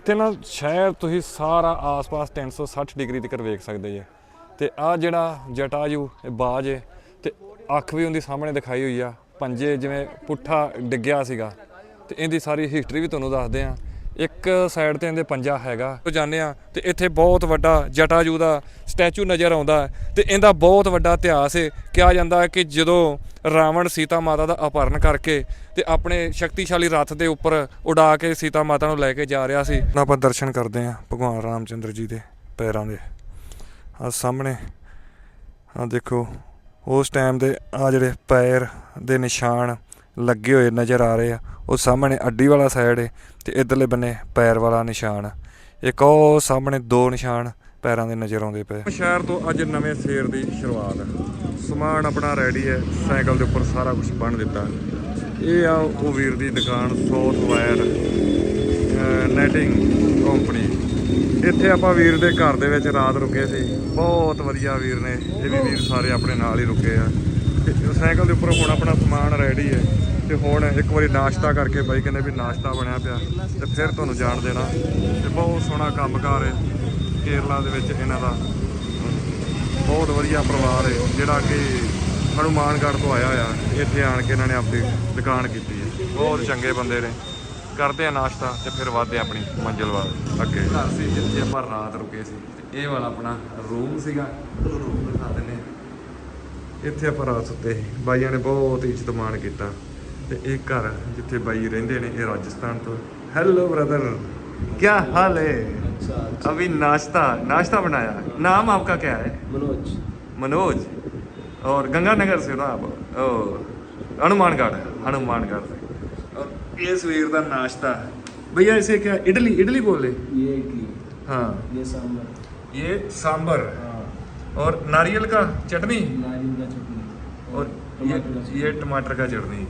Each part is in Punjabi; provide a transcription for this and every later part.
ਇੱਥੇ ਨਾ ਸ਼ਹਿਰ ਤੁਸੀਂ ਸਾਰਾ ਆਸ-ਪਾਸ 360 ਡਿਗਰੀ ਤੱਕ ਵੇਖ ਸਕਦੇ ਜੇ। ਤੇ ਆ ਜਿਹੜਾ ਜਟਾਯੂ ਇਹ ਬਾਜ ਹੈ ਤੇ ਅੱਖ ਵੀ ਉਹਦੀ ਸਾਹਮਣੇ ਦਿਖਾਈ ਹੋਈ ਆ, ਪੰਜੇ ਜਿਵੇਂ ਪੁੱਠਾ ਡਿੱਗਿਆ ਸੀਗਾ। ਤੇ ਇਹਦੀ ਸਾਰੀ ਹਿਸਟਰੀ ਵੀ ਤੁਹਾਨੂੰ ਦੱਸਦੇ ਆ। ਇੱਕ ਸਾਈਡ ਤੇ ਇਹਦੇ ਪੰਜਾ ਹੈਗਾ, ਉਹ ਜਾਂਦੇ ਆ, ਤੇ ਇੱਥੇ ਬਹੁਤ ਵੱਡਾ ਜਟਾਯੂ ਦਾ ਸਟੈਚੂ ਨਜ਼ਰ ਆਉਂਦਾ। ਹੈ ਤੇ ਇਹਦਾ ਬਹੁਤ ਵੱਡਾ ਇਤਿਹਾਸ ਹੈ ਕਿਹਾ ਜਾਂਦਾ ਕਿ ਜਦੋਂ ਰਾਵਣ ਸੀਤਾ ਮਾਤਾ ਦਾ ਅਪਹਰਨ ਕਰਕੇ ਤੇ ਆਪਣੇ ਸ਼ਕਤੀਸ਼ਾਲੀ ਰੱਥ ਦੇ ਉੱਪਰ ਉਡਾ ਕੇ ਸੀਤਾ ਮਾਤਾ ਨੂੰ ਲੈ ਕੇ ਜਾ ਰਿਹਾ ਸੀ। ਹੁਣ ਆਪਾਂ ਦਰਸ਼ਨ ਕਰਦੇ ਹਾਂ ਭਗਵਾਨ ਰਾਮਚੰਦਰ ਜੀ ਦੇ ਪੈਰਾਂ ਦੇ। ਆ ਸਾਹਮਣੇ ਆ ਦੇਖੋ, ਉਸ ਟਾਈਮ ਦੇ ਆ ਜਿਹੜੇ ਪੈਰ ਦੇ ਨਿਸ਼ਾਨ ਲੱਗੇ ਹੋਏ ਨਜ਼ਰ ਆ ਰਹੇ ਆ, ਉਹ ਸਾਹਮਣੇ ਅੱਡੀ ਵਾਲਾ ਸਾਈਡ ਹੈ ਤੇ ਇਧਰਲੇ ਬੰਨੇ ਪੈਰ ਵਾਲਾ ਨਿਸ਼ਾਨ। ਇੱਕ ਉਹ ਸਾਹਮਣੇ ਦੋ ਨਿਸ਼ਾਨ ਪੈਰਾਂ ਦੇ ਨਜ਼ਰ ਆਉਂਦੇ ਪਏ ਸ਼ਹਿਰ ਤੋਂ ਅੱਜ ਨਵੇਂ ਸੇਰ ਦੀ ਸ਼ੁਰੂਆਤ। ਹੈ ਸਮਾਨ ਆਪਣਾ ਰੈਡੀ ਹੈ, ਸਾਈਕਲ ਦੇ ਉੱਪਰ ਸਾਰਾ ਕੁਝ ਬਣ ਦਿੱਤਾ। ਇਹ ਆ ਉਹ ਵੀਰ ਦੀ ਦੁਕਾਨ ਸੌਥ ਵਾਇਰ ਨੈਟਿੰਗ ਕੰਪਨੀ ਇੱਥੇ ਆਪਾਂ ਵੀਰ ਦੇ ਘਰ ਦੇ ਵਿੱਚ ਰਾਤ ਰੁਕੇ ਸੀ। ਬਹੁਤ ਵਧੀਆ ਵੀਰ ਨੇ, ਇਹ ਵੀ ਵੀਰ ਸਾਰੇ ਆਪਣੇ ਨਾਲ ਹੀ ਰੁਕੇ ਆ। ਤੇ ਸਾਈਕਲ ਦੇ ਉੱਪਰ ਹੁਣ ਆਪਣਾ ਸਮਾਨ ਰੈਡੀ ਹੈ। ਤੇ ਹੁਣ ਇੱਕ ਵਾਰੀ ਨਾਸ਼ਤਾ ਕਰਕੇ ਬਾਈ ਕਹਿੰਦੇ ਵੀ ਨਾਸ਼ਤਾ ਬਣਿਆ ਪਿਆ। ਤੇ ਫਿਰ ਤੁਹਾਨੂੰ ਜਾਣ ਦੇਣਾ। ਤੇ ਬਹੁਤ ਸੋਹਣਾ ਕੰਮਕਾਰ ਹੈ। ਕੇਰਲਾ ਦੇ ਵਿੱਚ ਇਹਨਾਂ ਦਾ। ਬਹੁਤ ਵਧੀਆ ਪਰਿਵਾਰ ਹੈ। ਜਿਹੜਾ ਕਿ ਹਨੂਮਾਨਗੜ੍ਹ ਤੋਂ ਆਇਆ ਹੋਇਆ। ਇੱਥੇ ਆਣ ਕੇ ਇਹਨਾਂ ਨੇ ਆਪਣੀ ਦੁਕਾਨ ਕੀਤੀ ਹੈ। ਬਹੁਤ ਚੰਗੇ ਬੰਦੇ ਨੇ। ਕਰਦੇ ਆ ਨਾਸ਼ਤਾ ਤੇ ਫਿਰ ਵਧਦੇ ਆ ਆਪਣੀ ਮੰਜ਼ਿਲ ਵੱਲ। ਅੱਗੇ। ਘਰ ਸੀ ਜਿੱਥੇ ਆਪਾਂ ਰਾਤ ਰੁਕੇ ਸੀ। ਤੇ ਇਹ ਵਾਲਾ ਆਪਣਾ ਰੂਮ ਸੀਗਾ। ਰੂਮ ਦਿਖਾ ਦਿੰਦੇ ਆ ਇੱਥੇ ਆਪਾਂ ਰਾਤ ਸੁੱਤੇ ਸੀ। ਬਾਈਆਂ ਨੇ ਬਹੁਤ ਇੱਜ਼ਤ ਮਾਣ ਕੀਤਾ। ਤੇ ਇਹ ਘਰ ਜਿੱਥੇ ਬਾਈ ਰਹਿੰਦੇ ਨੇ ਇਹ ਰਾਜਸਥਾਨ ਤੋਂ। ਹੈਲੋ ਬ੍ਰਦਰ ਕੀ ਹਾਲ ਹੈ? अभी नाश्ता नाश्ता बनाया नाम आपका क्या है मनोज मनोज और गंगानगर से हो ना आप ओ हनुमानगढ़ हनुमानगढ़ से और ये सवेर का नाश्ता भैया इसे क्या इडली इडली बोले ये इडली हाँ ये सांबर ये सांबर हाँ और नारियल का चटनी नारियल का चटनी ਔਰ टमाटर का ਇਹ ਇਹ ਟਮਾਟਰ ਦਾ ਚਟਨੀ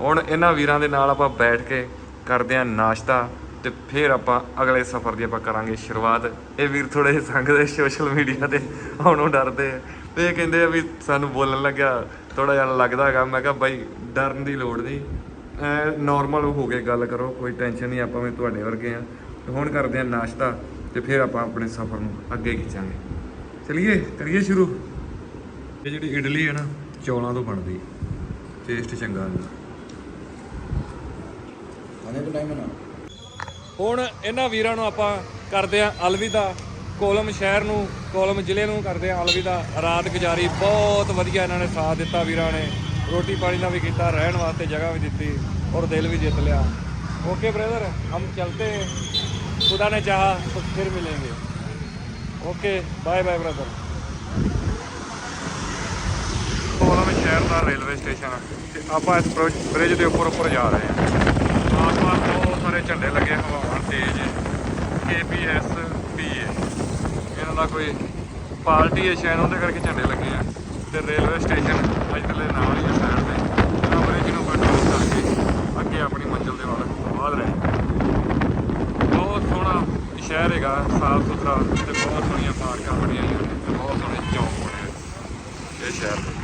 ਹੁਣ ਇਹਨਾਂ ਵੀਰਾਂ ਦੇ ਨਾਲ ਆਪਾਂ ਬੈਠ ਕੇ ਕਰਦੇ ਆਂ ਨਾਸ਼ਤਾ ਤੇ ਫਿਰ ਆਪਾਂ ਅਗਲੇ ਸਫ਼ਰ ਦੀ ਆਪਾਂ ਕਰਾਂਗੇ ਸ਼ੁਰੂਆਤ। ਇਹ ਵੀਰ ਥੋੜੇ ਜਿਹੇ ਸੰਗ ਦੇ ਸੋਸ਼ਲ ਮੀਡੀਆ ਤੇ ਆਉਣੋਂ ਡਰਦੇ ਆ। ਤੇ ਇਹ ਕਹਿੰਦੇ ਆ ਵੀ ਸਾਨੂੰ ਬੋਲਣ ਲੱਗਿਆ ਥੋੜਾ ਜਿਹਾ ਲੱਗਦਾ ਹੈਗਾ। ਮੈਂ ਕਿਹਾ ਬਾਈ, ਡਰਨ ਦੀ ਲੋੜ ਨਹੀਂ। ਨਾਰਮਲ ਹੋ ਕੇ ਗੱਲ ਕਰੋ, ਕੋਈ ਟੈਨਸ਼ਨ ਨਹੀਂ, ਆਪਾਂ ਵੀ ਤੁਹਾਡੇ ਵਰਗੇ ਆ। ਹੁਣ ਕਰਦੇ ਆ ਨਾਸ਼ਤਾ ਤੇ ਫਿਰ ਆਪਾਂ ਆਪਣੇ ਸਫ਼ਰ ਨੂੰ ਅੱਗੇ ਖਿੱਚਾਂਗੇ। ਚਲਿਏ, ਕਰੀਏ ਸ਼ੁਰੂ। ਇਹ ਜਿਹੜੀ ਇਡਲੀ ਹੈ ਨਾ, ਚੌਲਾਂ ਤੋਂ ਬਣਦੀ। ਟੇਸਟ ਚੰਗਾ ਹੁੰਦਾ ਖਾਣੇ ਟਾਈਮ ਨਾ? ਹੁਣ ਇਹਨਾਂ ਵੀਰਾਂ ਨੂੰ ਆਪਾਂ ਕਰਦੇ ਆ ਅਲਵਿਦਾ ਕੋਲਮ ਸ਼ਹਿਰ ਨੂੰ ਕੋਲਮ ਜ਼ਿਲ੍ਹੇ ਨੂੰ ਕਰਦੇ ਆ ਅਲਵਿਦਾ ਰਾਤ ਗੁਜ਼ਾਰੀ ਬਹੁਤ ਵਧੀਆ ਇਹਨਾਂ ਨੇ ਸਾਥ ਦਿੱਤਾ ਵੀਰਾਂ ਨੇ ਰੋਟੀ ਪਾਣੀ ਦਾ ਵੀ ਕੀਤਾ ਰਹਿਣ ਵਾਸਤੇ ਜਗ੍ਹਾ ਵੀ ਦਿੱਤੀ ਔਰ ਦਿਲ ਵੀ ਜਿੱਤ ਲਿਆ ਓਕੇ ਬ੍ਰਦਰ ਹਮ ਚਲਤੇ खुदा ने चाहा तो फिर मिलेंगे okay bye bye brother Kollam ਸ਼ਹਿਰ ਦਾ ਰੇਲਵੇ ਸਟੇਸ਼ਨ ਤੇ ਆਪਾਂ ਇਸ ਬ੍ਰਿਜ ਦੇ ਉੱਪਰ ਉੱਪਰ ਜਾ ਰਹੇ ਹਾਂ ਆਸ-ਪਾਸ ਬਹੁਤ ਸਾਰੇ ਝੰਡੇ ਲੱਗੇ ਹਵਾਵਾਂ ਤੇਜ਼ KPS PA ਇਹਨਾਂ ਦਾ ਕੋਈ ਪਾਰਟੀ ਹੈ ਸ਼ਾਇਦ, ਉਹਦੇ ਕਰਕੇ ਝੰਡੇ ਲੱਗੇ ਆ। ਤੇ ਰੇਲਵੇ ਸਟੇਸ਼ਨ ਇੱਧਰਲੇ ਨਾਲ ਹੀ ਸਾਈਡ ਤੇ। ਇਹਨਾਂ ਬ੍ਰਿਜ ਨੂੰ ਕੰਟਰੋਲ ਕਰਕੇ ਅੱਗੇ ਆਪਣੀ ਮੰਜ਼ਿਲ ਦੇ ਵੱਲ ਵਧ ਰਹੇ। ਬਹੁਤ ਸੋਹਣਾ ਸ਼ਹਿਰ ਹੈਗਾ, ਸਾਫ਼ ਸੁਥਰਾ ਤੇ ਬਹੁਤ ਸੋਹਣੀਆਂ ਪਾਰਕਾਂ ਬਣੀਆਂ ਹੋਈਆਂ ਨੇ ਤੇ ਬਹੁਤ ਸੋਹਣੇ ਚੌਂਕ ਬਣੇ ਹੋਏ ਇਹ ਸ਼ਹਿਰ ਦੇ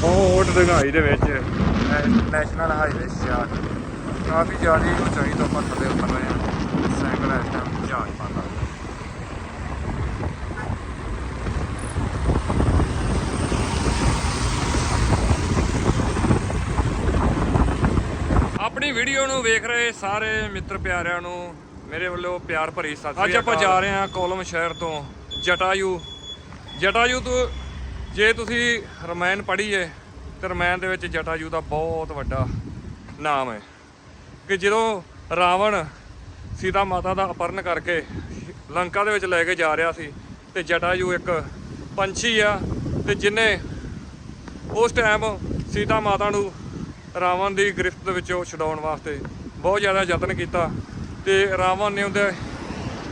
ਬਹੁਤ ਡੰਗਾਈ ਦੇ ਵਿੱਚ ਨੈਸ਼ਨਲ ਹਾਈਵੇ 66 ਕਾਫੀ ਜ਼ਿਆਦਾ ਉਚਾਈ ਤੋਂ ਆਪਾਂ ਥੱਲੇ ਉਤਰ ਰਹੇ ਹਾਂ ਸਾਈਕਲ ਇਸ ਟਾਈਮ ਜਹਾਜ਼ ਪਾਉਂਦਾ ਆਪਣੀ ਵੀਡੀਓ ਨੂੰ ਵੇਖ ਰਹੇ ਸਾਰੇ ਮਿੱਤਰ ਪਿਆਰਿਆਂ ਨੂੰ ਮੇਰੇ ਵੱਲੋਂ ਪਿਆਰ ਭਰੀ ਸਤਿ ਸ੍ਰੀ ਅਕਾਲ। ਅੱਜ ਆਪਾਂ ਜਾ ਰਹੇ ਹਾਂ ਕੋਲਮ ਸ਼ਹਿਰ ਤੋਂ ਜਟਾਯੂ। ਜਟਾਯੂ ਤੋਂ ਜੇ ਤੁਸੀਂ ਰਮਾਇਣ ਪੜ੍ਹੀ ਹੈ ਤੇ ਰਮਾਇਣ ਦੇ ਵਿੱਚ ਜਟਾਯੂ ਦਾ ਬਹੁਤ ਵੱਡਾ ਨਾਮ ਹੈ। ਕਿ ਜਦੋਂ ਰਾਵਣ ਸੀਤਾ ਮਾਤਾ ਦਾ ਅਪਹਰਨ ਕਰਕੇ ਲੰਕਾ ਦੇ ਵਿੱਚ ਲੈ ਕੇ ਜਾ ਰਿਹਾ ਸੀ, ਤੇ ਜਟਾਯੂ ਇੱਕ ਪੰਛੀ ਆ, ਤੇ ਜਿਨੇ ਉਸ ਟਾਈਮ ਸੀਤਾ ਮਾਤਾ ਨੂੰ ਰਾਵਣ ਦੀ ਗ੍ਰਿਫਤ ਦੇ ਵਿੱਚੋਂ ਛਡਾਉਣ ਵਾਸਤੇ ਬਹੁਤ ਜ਼ਿਆਦਾ ਯਤਨ ਕੀਤਾ, ਤੇ ਰਾਵਣ ਨੇ ਉਹਦੇ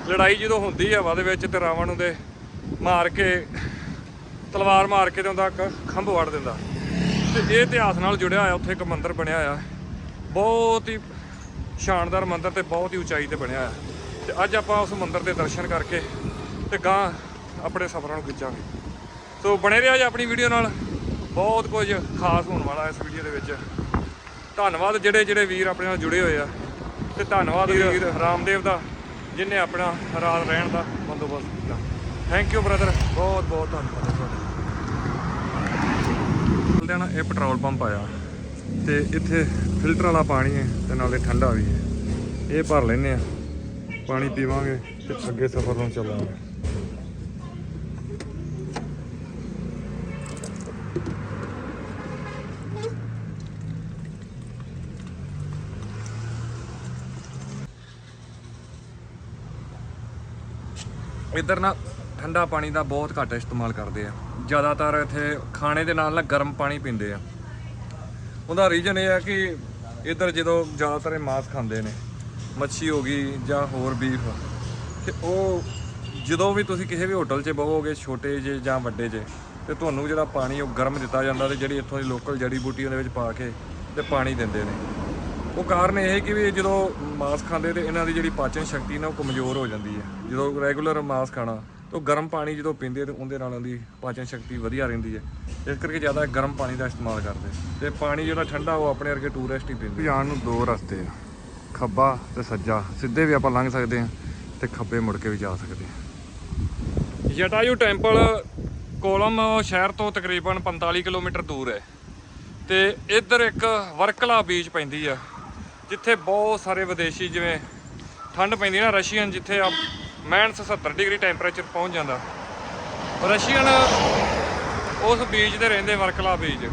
ਲੜਾਈ ਜਦੋਂ ਹੁੰਦੀ ਹੈ ਹਵਾ ਵਿੱਚ, ਤੇ ਰਾਵਣ ਉਹਦੇ ਮਾਰ ਕੇ ਤਲਵਾਰ ਮਾਰ ਕੇ ਤੇ ਉਹਦਾ ਖੰਭ ਵੜ ਦਿੰਦਾ। ਤੇ ਇਹ ਇਤਿਹਾਸ ਨਾਲ ਜੁੜਿਆ ਹੋਇਆ ਉੱਥੇ ਇੱਕ ਮੰਦਿਰ ਬਣਿਆ ਹੋਇਆ। ਬਹੁਤ ਹੀ ਸ਼ਾਨਦਾਰ ਮੰਦਿਰ ਤੇ ਬਹੁਤ ਹੀ ਉਚਾਈ ਤੇ ਬਣਿਆ ਹੋਇਆ। ਤੇ ਅੱਜ ਆਪਾਂ ਉਸ ਮੰਦਿਰ ਦੇ ਦਰਸ਼ਨ ਕਰਕੇ ਤੇ ਗਾਂ ਆਪਣੇ ਸਫ਼ਰਾਂ ਨੂੰ ਖਿੱਚਾਂਗੇ। ਸੋ ਬਣੇ ਰਿਹਾ ਜੀ ਆਪਣੀ ਵੀਡੀਓ ਨਾਲ। ਬਹੁਤ ਕੁਝ ਖਾਸ ਹੋਣ ਵਾਲਾ ਇਸ ਵੀਡੀਓ ਦੇ ਵਿੱਚ। ਧੰਨਵਾਦ ਜਿਹੜੇ ਜਿਹੜੇ ਵੀਰ ਆਪਣੇ ਨਾਲ ਜੁੜੇ ਹੋਏ ਆ। ਤੇ ਧੰਨਵਾਦ ਵੀਰ। ਰਾਮਦੇਵ ਦਾ ਜਿਨੇ ਆਪਣਾ ਰਾਤ ਰਹਿਣ ਦਾ ਬੰਦੋਬਸਤ ਕੀਤਾ। ਥੈਂਕ ਯੂ ਬ੍ਰਦਰ ਬਹੁਤ ਬਹੁਤ ਧੰਨਵਾਦ ਤੁਹਾਡਾ। ਚੱਲਦੇ ਨਾ ਇਹ ਪੈਟਰੋਲ ਪੰਪ ਆਇਆ ਤੇ ਇੱਥੇ ਫਿਲਟਰ ਵਾਲਾ ਪਾਣੀ ਹੈ ਤੇ ਨਾਲੇ ਠੰਡਾ ਵੀ ਹੈ। ਇਹ ਭਰ ਲੈਨੇ ਆ ਪਾਣੀ ਪੀਵਾਂਗੇ ਤੇ ਅੱਗੇ ਸਫ਼ਰ ਨੂੰ ਚੱਲਾਂਗੇ। ਇੱਧਰ ਨਾ ਠੰਡਾ ਪਾਣੀ ਦਾ ਬਹੁਤ ਘੱਟ ਇਸਤੇਮਾਲ ਕਰਦੇ ਆ। ਜ਼ਿਆਦਾਤਰ ਇੱਥੇ ਖਾਣੇ ਦੇ ਨਾਲ ਨਾਲ ਗਰਮ ਪਾਣੀ ਪੀਂਦੇ ਆ। ਉਹਦਾ ਰੀਜ਼ਨ ਇਹ ਆ ਕਿ ਇੱਧਰ ਜਦੋਂ ਜ਼ਿਆਦਾਤਰ ਮਾਸ ਖਾਂਦੇ ਨੇ, ਮੱਛੀ ਹੋ ਗਈ ਜਾਂ ਹੋਰ ਬੀਫ ਤੇ ਉਹ ਜਦੋਂ ਵੀ ਤੁਸੀਂ ਕਿਸੇ ਵੀ ਹੋਟਲ 'ਚ ਬਵੋਗੇ ਛੋਟੇ ਜੇ ਜਾਂ ਵੱਡੇ ਜੇ, ਤੇ ਤੁਹਾਨੂੰ ਜਿਹੜਾ ਪਾਣੀ ਉਹ ਗਰਮ ਦਿੱਤਾ ਜਾਂਦਾ ਤੇ ਜਿਹੜੀ ਇੱਥੋਂ ਦੀ ਲੋਕਲ ਜੜੀ ਬੂਟੀ ਉਹਦੇ ਵਿੱਚ ਪਾ ਕੇ ਤੇ ਪਾਣੀ ਦਿੰਦੇ ਨੇ। ਉਹ ਕਾਰਨ ਇਹ ਹੈ ਕਿ ਵੀ ਜਦੋਂ ਮਾਸ ਖਾਂਦੇ ਤੇ ਇਹਨਾਂ ਦੀ ਜਿਹੜੀ ਪਾਚਨ ਸ਼ਕਤੀ ਨਾ ਉਹ ਕਮਜ਼ੋਰ ਹੋ ਜਾਂਦੀ ਹੈ। ਜਦੋਂ ਰੈਗੂਲਰ ਮਾਸ ਖਾਣਾ ਤਾਂ ਉਹ ਗਰਮ ਪਾਣੀ ਜਦੋਂ ਪੀਂਦੇ ਤੇ ਉਹਦੇ ਨਾਲ ਉਹਦੀ ਪਾਚਨ ਸ਼ਕਤੀ ਵਧੀਆ ਰਹਿੰਦੀ ਹੈ। ਇਸ ਕਰਕੇ ਜ਼ਿਆਦਾ ਗਰਮ ਪਾਣੀ ਦਾ ਇਸਤੇਮਾਲ ਕਰਦੇ। ਤੇ ਪਾਣੀ ਜਿਹੜਾ ਠੰਡਾ ਉਹ ਆਪਣੇ ਵਰਗੇ ਟੂਰਿਸਟ ਹੀ ਪੀਂਦੇ। ਜਾਣ ਨੂੰ ਦੋ ਰਸਤੇ ਆ। ਖੱਬਾ ਤੇ ਸੱਜਾ। ਸਿੱਧੇ ਵੀ ਆਪਾਂ ਲੰਘ ਸਕਦੇ ਹਾਂ ਤੇ ਖੱਬੇ ਮੁੜ ਕੇ ਵੀ ਜਾ ਸਕਦੇ ਹਾਂ। ਜਟਾਯੂ ਟੈਂਪਲ ਕੋਲਮ ਸ਼ਹਿਰ ਤੋਂ ਤਕਰੀਬਨ 45 ਕਿਲੋਮੀਟਰ ਦੂਰ ਹੈ। ਤੇ ਇੱਧਰ ਇੱਕ ਵਰਕਲਾ ਬੀਚ ਪੈਂਦੀ ਆ ਜਿੱਥੇ ਬਹੁਤ ਸਾਰੇ ਵਿਦੇਸ਼ੀ ਜਿਵੇਂ ਠੰਡ ਪੈਂਦੀ ਨਾ ਰਸ਼ੀਅਨ ਜਿੱਥੇ ਆ 70 ਡਿਗਰੀ ਟੈਂਪਰੇਚਰ ਪਹੁੰਚ ਜਾਂਦਾ। ਰਸ਼ੀਅਨ ਉਸ ਬੀਚ ਤੇ ਰਹਿੰਦੇ ਵਰਕਲਾ ਬੀਚ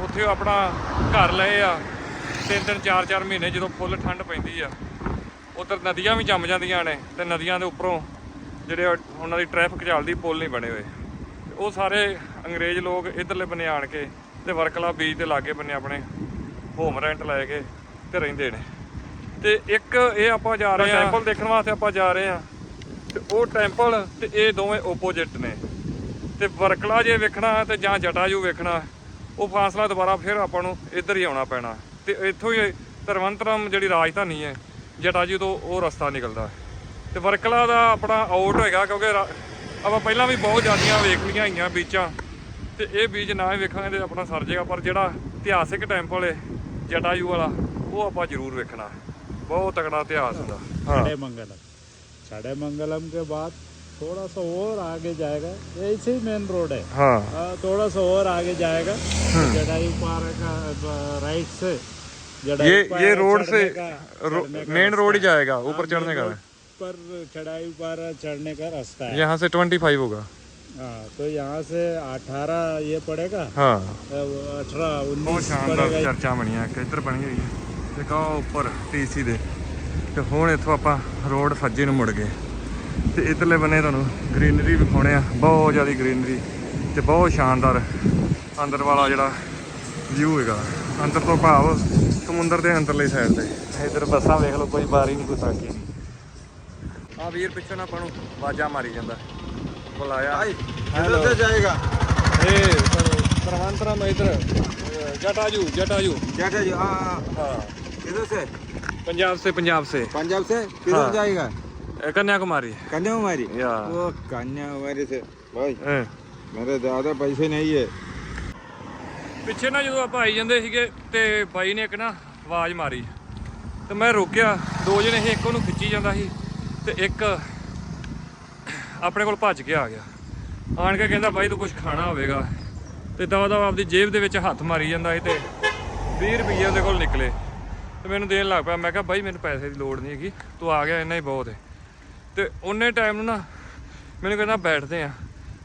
ਉੱਥੇ ਉਹ ਆਪਣਾ ਘਰ ਲਏ ਆ। ਤਿੰਨ ਤਿੰਨ ਚਾਰ ਚਾਰ ਮਹੀਨੇ ਜਦੋਂ ਫੁੱਲ ਠੰਡ ਪੈਂਦੀ ਆ। ਉਧਰ ਨਦੀਆਂ ਵੀ ਜੰਮ ਜਾਂਦੀਆਂ ਨੇ ਤੇ ਨਦੀਆਂ ਦੇ ਉੱਪਰੋਂ ਜਿਹੜੇ ਉਹ- ਉਹਨਾਂ ਦੀ ਟ੍ਰੈਫਿਕ ਚੱਲਦੀ ਪੁਲ ਨਹੀਂ ਬਣੇ ਹੋਏ। ਤੇ ਉਹ ਸਾਰੇ ਅੰਗਰੇਜ਼ ਲੋਕ ਇਧਰਲੇ ਬੰਨੇ ਆਣ ਕੇ ਤੇ ਵਰਕਲਾ ਬੀਚ ਦੇ ਲਾਗੇ ਬੰਨੇ ਆਪਣੇ ਹੋਮ ਰੈਂਟ ਲੈ ਕੇ ਤੇ ਰਹਿੰਦੇ ਨੇ। ਤੇ ਇੱਕ ਇਹ ਆਪਾਂ ਜਾ ਰਹੇ ਆ ਟੈਂਪਲ ਦੇਖਣ ਵਾਸਤੇ ਆਪਾਂ ਜਾ ਰਹੇ ਆ ਤੇ ਉਹ ਟੈਂਪਲ ਤੇ ਇਹ ਦੋਵੇਂ ਆਪੋਜੀਟ ਨੇ। ਤੇ ਵਰਕਲਾ ਜੇ ਵੇਖਣਾ ਤੇ ਜਾਂ ਜਟਾਜੂ ਵੇਖਣਾ ਉਹ ਫਾਸਲਾ ਦੁਬਾਰਾ ਫਿਰ ਆਪਾਂ ਨੂੰ ਇੱਧਰ ਹੀ ਆਉਣਾ ਪੈਣਾ। ਤੇ ਇੱਥੋਂ ਹੀ ਤਰਵੰਤਰਮ ਜਿਹੜੀ ਰਾਜਧਾਨੀ ਹੈ ਜਟਾ ਜੂ ਤੋਂ ਉਹ ਰਸਤਾ ਨਿਕਲਦਾ। ਤੇ ਵਰਕਲਾ ਦਾ ਆਪਣਾ ਆਊਟ ਹੋਏਗਾ ਕਿਉਂਕਿ ਆਪਾਂ ਪਹਿਲਾਂ ਵੀ ਬਹੁਤ ਜਾਂਦੀਆਂ ਵੇਖ ਲੀਆਂ ਆਈਆਂ ਬੀਚਾਂ। ਤੇ ਇਹ ਬੀਚ ਨਾ ਹੀ ਵੇਖਾਂਗੇ ਤੇ ਆਪਣਾ ਸਰ ਜਾਏਗਾ ਪਰ ਜਿਹੜਾ ਇਤਿਹਾਸਿਕ ਟੈਂਪਲ ਹੈ ਜਟਾਜੂ ਵਾਲਾ ਉਹ ਆਪਾਂ ਜ਼ਰੂਰ ਵੇਖਣਾ। ਬਹੁਤ ਤਕੜਾ ਇਤਿਹਾਸ ਹੁੰਦਾ ਹਾਂ। ਮੰਗਲ छड़े मंगलम के बाद थोड़ा सा और आगे जाएगा। ऐसे ही मेन रोड है। हाँ। थोड़ा सा और आगे जाएगा। हाँ। पार्क राइट से ये ये रोड से मेन रोड ही जाएगा ऊपर हाँ, चढ़ने का। पर चढ़ाई पर चढ़ने का रास्ता है। यहाँ से ट्वेंटी फाइव होगा। हाँ तो यहाँ से अठारह ये पड़ेगा। हाँ। अठारह उन्नीस पड़ेगा। चर्चा बनी है। इधर बनी हुई है। देखो ऊपर टीसी दे। ਤੇ ਹੁਣ ਇੱਥੋਂ ਆਪਾਂ ਰੋਡ ਸੱਜੇ ਨੂੰ ਮੁੜ ਗਏ। ਤੇ ਇਧਰਲੇ ਬੰਨੇ ਤੁਹਾਨੂੰ ਗ੍ਰੀਨਰੀ ਵਿਖਾਉਣੇ ਆ। ਬਹੁਤ ਜ਼ਿਆਦਾ ਗ੍ਰੀਨਰੀ ਤੇ ਬਹੁਤ ਸ਼ਾਨਦਾਰ ਅੰਦਰ ਵਾਲਾ ਜਿਹੜਾ ਵਿਊ ਹੈਗਾ। ਅੰਦਰ ਤੋਂ ਭਾਵ ਸਮੁੰਦਰ ਦੇ ਅੰਦਰਲੀ ਸਾਈਡ ਤੇ। ਇਧਰ ਬੱਸਾਂ ਵੇਖ ਲਓ ਕੋਈ ਬਾਰੀ ਨਹੀਂ ਕੋਈ ਸਾਕੀ ਨਹੀਂ। ਆ ਵੀਰ ਪਿੱਛੇ ਨਾ ਆਪਾਂ ਨੂੰ ਵਾਜਾ ਮਾਰੀ ਜਾਂਦਾ। ਬੁਲਾਇਆ ਇਧਰ ਤੇ ਜਾਏਗਾ? ਏ ਪ੍ਰਵਾਂਤਰਾ ਮੈਂ ਇਧਰ। ਜਟਾਜੂ ਜਟਾਜੂ ਜਟਾਜੂ ਹਾਂ। ਹਾਂ। ਇਧਰ ਸੇ पंजाब से पंजाब से पंजाब से किधर हाँ। जाएगा ए, कन्याकुमारी कन्याकुमारी या वो कन्याकुमारी से भाई ए, मेरे ज्यादा पैसे नहीं है ਪਿੱਛੇ ਨਾ ਜਦੋਂ ਆਪਾਂ ਆਈ ਜਾਂਦੇ ਸੀਗੇ ਤੇ ਬਾਈ ਨੇ ਇੱਕ ਨਾ ਆਵਾਜ਼ ਮਾਰੀ ਤੇ ਮੈਂ ਰੋਕਿਆ ਦੋ ਜਣੇ ਸੀ ਇੱਕ ਉਹਨੂੰ ਖਿੱਚੀ ਜਾਂਦਾ ਸੀ ਤੇ ਇੱਕ ਆਪਣੇ ਕੋਲ ਭੱਜ ਕੇ ਆ ਗਿਆ ਆਣ ਕੇ ਕਹਿੰਦਾ ਬਾਈ ਤੂੰ ਕੁਝ ਖਾਣਾ ਹੋਵੇਗਾ ਤੇ ਦਵਾ ਦਵਾ ਆਪਦੀ ਜੇਬ ਦੇ ਵਿੱਚ ਹੱਥ ਮਾਰੀ ਜਾਂਦਾ ਸੀ ਤੇ 20 ਰੁਪਏ ਉਹਦੇ ਕੋਲ ਨਿਕਲੇ ਤੇ ਮੈਨੂੰ ਦੇਣ ਲੱਗ ਪਿਆ। ਮੈਂ ਕਿਹਾ, ਬਾਈ, ਮੈਨੂੰ ਪੈਸੇ ਦੀ ਲੋੜ ਨਹੀਂ ਹੈਗੀ। ਤੂੰ ਆ ਗਿਆ, ਇੰਨਾ ਹੀ ਬਹੁਤ ਹੈ ਤੇ ਉਹਨੇ ਟਾਈਮ ਨੂੰ ਨਾ ਮੈਨੂੰ ਕਹਿੰਦਾ, ਬੈਠਦੇ ਆ।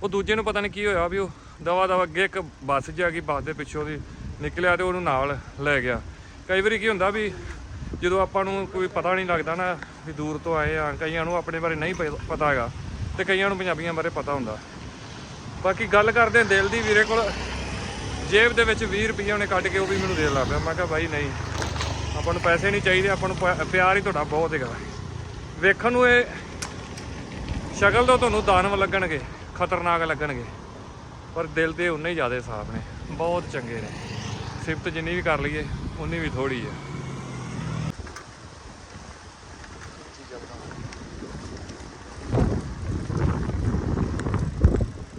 ਉਹ ਦੂਜੇ ਨੂੰ ਪਤਾ ਨਹੀਂ ਕੀ ਹੋਇਆ ਵੀ ਉਹ ਦਵਾ ਦਵਾ ਅੱਗੇ ਇੱਕ ਬੱਸ ਜਾ ਗਈ, ਬੱਸ ਦੇ ਪਿੱਛੋਂ ਦੀ ਨਿਕਲਿਆ ਤੇ ਉਹਨੂੰ ਨਾਲ ਲੈ ਗਿਆ। ਕਈ ਵਾਰੀ ਕੀ ਹੁੰਦਾ ਵੀ ਜਦੋਂ ਆਪਾਂ ਨੂੰ ਕੋਈ ਪਤਾ ਨਹੀਂ ਲੱਗਦਾ ਨਾ ਵੀ ਦੂਰ ਤੋਂ ਆਏ ਆ, ਕਈਆਂ ਨੂੰ ਆਪਣੇ ਬਾਰੇ ਨਹੀਂ ਪਤਾ ਹੈਗਾ ਤੇ ਕਈਆਂ ਨੂੰ ਪੰਜਾਬੀਆਂ ਬਾਰੇ ਪਤਾ ਹੁੰਦਾ। ਬਾਕੀ ਗੱਲ ਕਰਦੇ ਹਾਂ ਦਿਲ ਦੀ ਵੀਰੇ ਕੋਲ ਜੇਬ ਦੇ ਵਿੱਚ 20 ਰੁਪਏ ਉਹਨੇ ਕੱਢ ਕੇ ਉਹ ਵੀ ਮੈਨੂੰ ਦੇਣ ਲੱਗ ਪਿਆ। ਮੈਂ ਕਿਹਾ, ਬਾਈ, ਨਹੀਂ। ਆਪਾਂ ਨੂੰ ਪੈਸੇ ਨਹੀਂ ਚਾਹੀਦੇ, ਆਪਾਂ ਨੂੰ ਪ- ਪਿਆਰ ਹੀ ਤੁਹਾਡਾ ਬਹੁਤ ਹੈਗਾ। ਵੇਖਣ ਨੂੰ ਇਹ ਸ਼ਕਲ ਤੋਂ ਤੁਹਾਨੂੰ ਦਾਨਵ ਲੱਗਣਗੇ, ਖਤਰਨਾਕ ਲੱਗਣਗੇ, ਪਰ ਦਿਲ ਦੇ ਉਨੇ ਹੀ ਜ਼ਿਆਦਾ ਸਾਫ਼ ਨੇ। ਬਹੁਤ ਚੰਗੇ ਨੇ। ਸਿਫਤ ਜਿੰਨੀ ਵੀ ਕਰ ਲਈਏ ਉਨੀ ਵੀ ਥੋੜੀ ਹੈ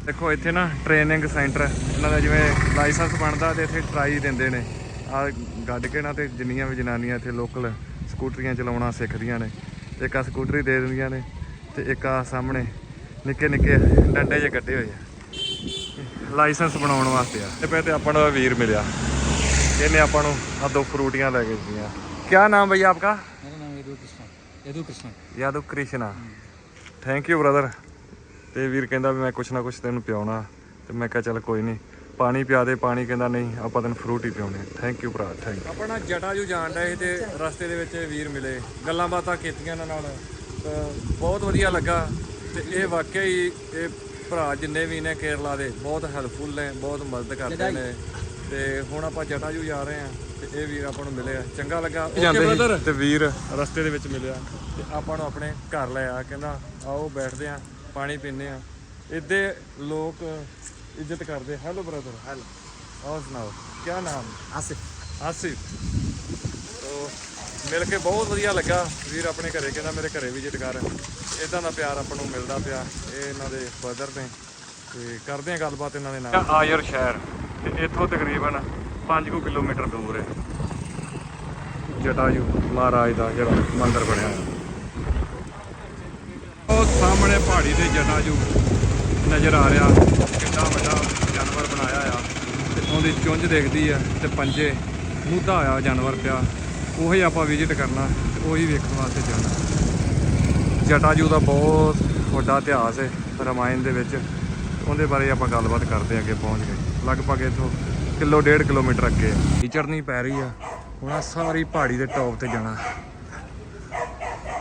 ਦੇਖੋ, ਇੱਥੇ ਨਾ ਟ੍ਰੇਨਿੰਗ ਸੈਂਟਰ ਇਹਨਾਂ ਦਾ ਜਿਵੇਂ ਲਾਇਸੈਂਸ ਬਣਦਾ ਤੇ ਇੱਥੇ ਟਰਾਈ ਦਿੰਦੇ ਨੇ। ਆ ਗੱਡ ਕੇ ਨਾ ਤੇ ਜਿੰਨੀਆਂ ਵੀ ਜਨਾਨੀਆਂ ਇੱਥੇ ਲੋਕਲ ਸਕੂਟਰੀਆਂ ਚਲਾਉਣਾ ਸਿੱਖਦੀਆਂ ਨੇ। ਇੱਕ ਆ ਸਕੂਟਰੀ ਦੇ ਦਿੰਦੀਆਂ ਨੇ ਤੇ ਇੱਕ ਆ ਸਾਹਮਣੇ ਨਿੱਕੇ ਨਿੱਕੇ ਡੰਡੇ ਜੇ ਕੱਢੇ ਹੋਏ ਆ। ਲਾਇਸੈਂਸ ਬਣਾਉਣ ਵਾਸਤੇ ਆ। ਤੇ ਪਏ ਆਪਾਂ ਨੂੰ ਵੀਰ ਮਿਲਿਆ। ਇਹਨੇ ਆਪਾਂ ਨੂੰ ਆ ਦੋ ਫਰੂਟੀਆਂ ਲੈ ਕੇ ਦਿੱਤੀਆਂ। ਕੀ ਨਾਮ ਬਈ ਆਪਕਾ? ਮੇਰਾ ਨਾਮ Yadu Krishna Yadu Krishna Yadu Krishna thank you brother ਤੇ ਵੀਰ ਕਹਿੰਦਾ ਵੀ ਮੈਂ ਕੁਛ ਨਾ ਕੁਛ ਤੈਨੂੰ ਪਿਆਉਣਾ। ਤੇ ਮੈਂ ਕਿਹਾ ਚੱਲ ਕੋਈ ਨਹੀਂ ਪਾਣੀ ਪਿਆ ਦੇ ਪਾਣੀ ਕਹਿੰਦਾ ਨਹੀਂ ਆਪਾਂ ਤੈਨੂੰ ਫਰੂਟ ਹੀ ਪਿਆਉਣੇ ਥੈਂਕ ਯੂ ਭਰਾ ਥੈਂਕ ਆਪਾਂ ਨਾ ਜਟਾ ਜੂ ਜਾਣ ਡਏ ਤੇ ਰਸਤੇ ਦੇ ਵਿੱਚ ਵੀਰ ਮਿਲੇ। ਗੱਲਾਂ ਬਾਤਾਂ ਕੀਤੀਆਂ ਇਹਨਾਂ ਨਾਲ। ਬਹੁਤ ਵਧੀਆ ਲੱਗਾ। ਤੇ ਇਹ ਵਾਕਿਆ ਹੀ ਇਹ ਭਰਾ ਜਿੰਨੇ ਵੀ ਨੇ ਕੇਰਲਾ ਦੇ ਬਹੁਤ ਹੈਲਪਫੁਲ ਨੇ ਬਹੁਤ ਮਦਦ ਕਰਦੇ ਨੇ। ਤੇ ਹੁਣ ਆਪਾਂ ਜਟਾ ਜੂ ਜਾ ਰਹੇ ਆ ਤੇ ਇਹ ਵੀਰ ਆਪਾਂ ਨੂੰ ਮਿਲਿਆ। ਚੰਗਾ ਲੱਗਾ। ਓਕੇ ਤੇ ਵੀਰ ਰਸਤੇ ਦੇ ਵਿੱਚ ਮਿਲਿਆ। ਤੇ ਆਪਾਂ ਨੂੰ ਆਪਣੇ ਘਰ ਲੈ ਆ ਕਹਿੰਦਾ ਆਓ ਬੈਠਦੇ ਆ ਪਾਣੀ ਪੀਂਦੇ ਆ ਇੱਦੇ ਲੋਕ ਇੱਜ਼ਤ ਕਰਦੇ। ਹੈਲੋ ਬ੍ਰਦਰ ਹੈਲੋ ਹੋਰ ਸੁਣਾਓ? ਕੀ ਨਾਮ? ਆਸਿਫ। ਆਸਿਫ। ਤੋ ਮਿਲ ਕੇ ਬਹੁਤ ਵਧੀਆ ਲੱਗਾ। ਵੀਰ ਆਪਣੇ ਘਰੇ ਕਹਿੰਦਾ ਮੇਰੇ ਘਰੇ ਵਿਜ਼ਿਟ ਕਰ। ਇਦਾਂ ਦਾ ਪਿਆਰ ਆਪਾਂ ਨੂੰ ਮਿਲਦਾ ਪਿਆ। ਇਹ ਇਹਨਾਂ ਦੇ ਬ੍ਰਦਰ ਨੇ। ਤੇ ਕਰਦੇ ਆ ਗੱਲਬਾਤ ਇਹਨਾਂ ਦੇ ਨਾਲ। ਆਇਰ ਸ਼ਹਿਰ। ਤੇ ਇੱਥੋਂ ਤਕਰੀਬਨ 5 ਕਿਲੋਮੀਟਰ ਦੂਰ ਹੈ। ਜਟਾਯੂ ਮਹਾਰਾਜ ਦਾ ਜਿਹੜਾ ਮੰਦਿਰ ਬਣਿਆ। ਉਹ ਸਾਹਮਣੇ ਪਹਾੜੀ ਤੇ ਜਟਾਯੂ। ਨਜ਼ਰ ਆ ਰਿਹਾ। ਕਿੰਨਾ ਵੱਡਾ ਜਾਨਵਰ ਬਣਾਇਆ ਆ। ਤੇ ਉਹਦੀ ਚੁੰਝ ਦੇਖਦੀ ਆ ਤੇ ਪੰਜੇ ਮੂਧਾ ਹੋਇਆ ਜਾਨਵਰ ਪਿਆ। ਉਹੀ ਆਪਾਂ ਵਿਜ਼ਿਟ ਕਰਨਾ, ਤੇ ਉਹੀ ਵੇਖਣ ਵਾਸਤੇ ਜਾਣਾ। ਜਟਾਯੂ ਦਾ ਬਹੁਤ ਵੱਡਾ ਇਤਿਹਾਸ ਹੈ ਰਮਾਇਣ ਦੇ ਵਿੱਚ। ਉਹਦੇ ਬਾਰੇ ਆਪਾਂ ਗੱਲਬਾਤ ਕਰਦੇ ਹਾਂ ਅੱਗੇ ਪਹੁੰਚ ਗਏ ਲਗਭਗ ਇੱਥੋਂ ਕਿਲੋ ਡੇਢ ਕਿਲੋਮੀਟਰ ਅੱਗੇ ਆ। ਇਹ ਪੈ ਰਹੀ ਆ। ਹੁਣ ਸਾਰੀ ਪਹਾੜੀ ਦੇ ਟੌਪ ਤੇ ਜਾਣਾ।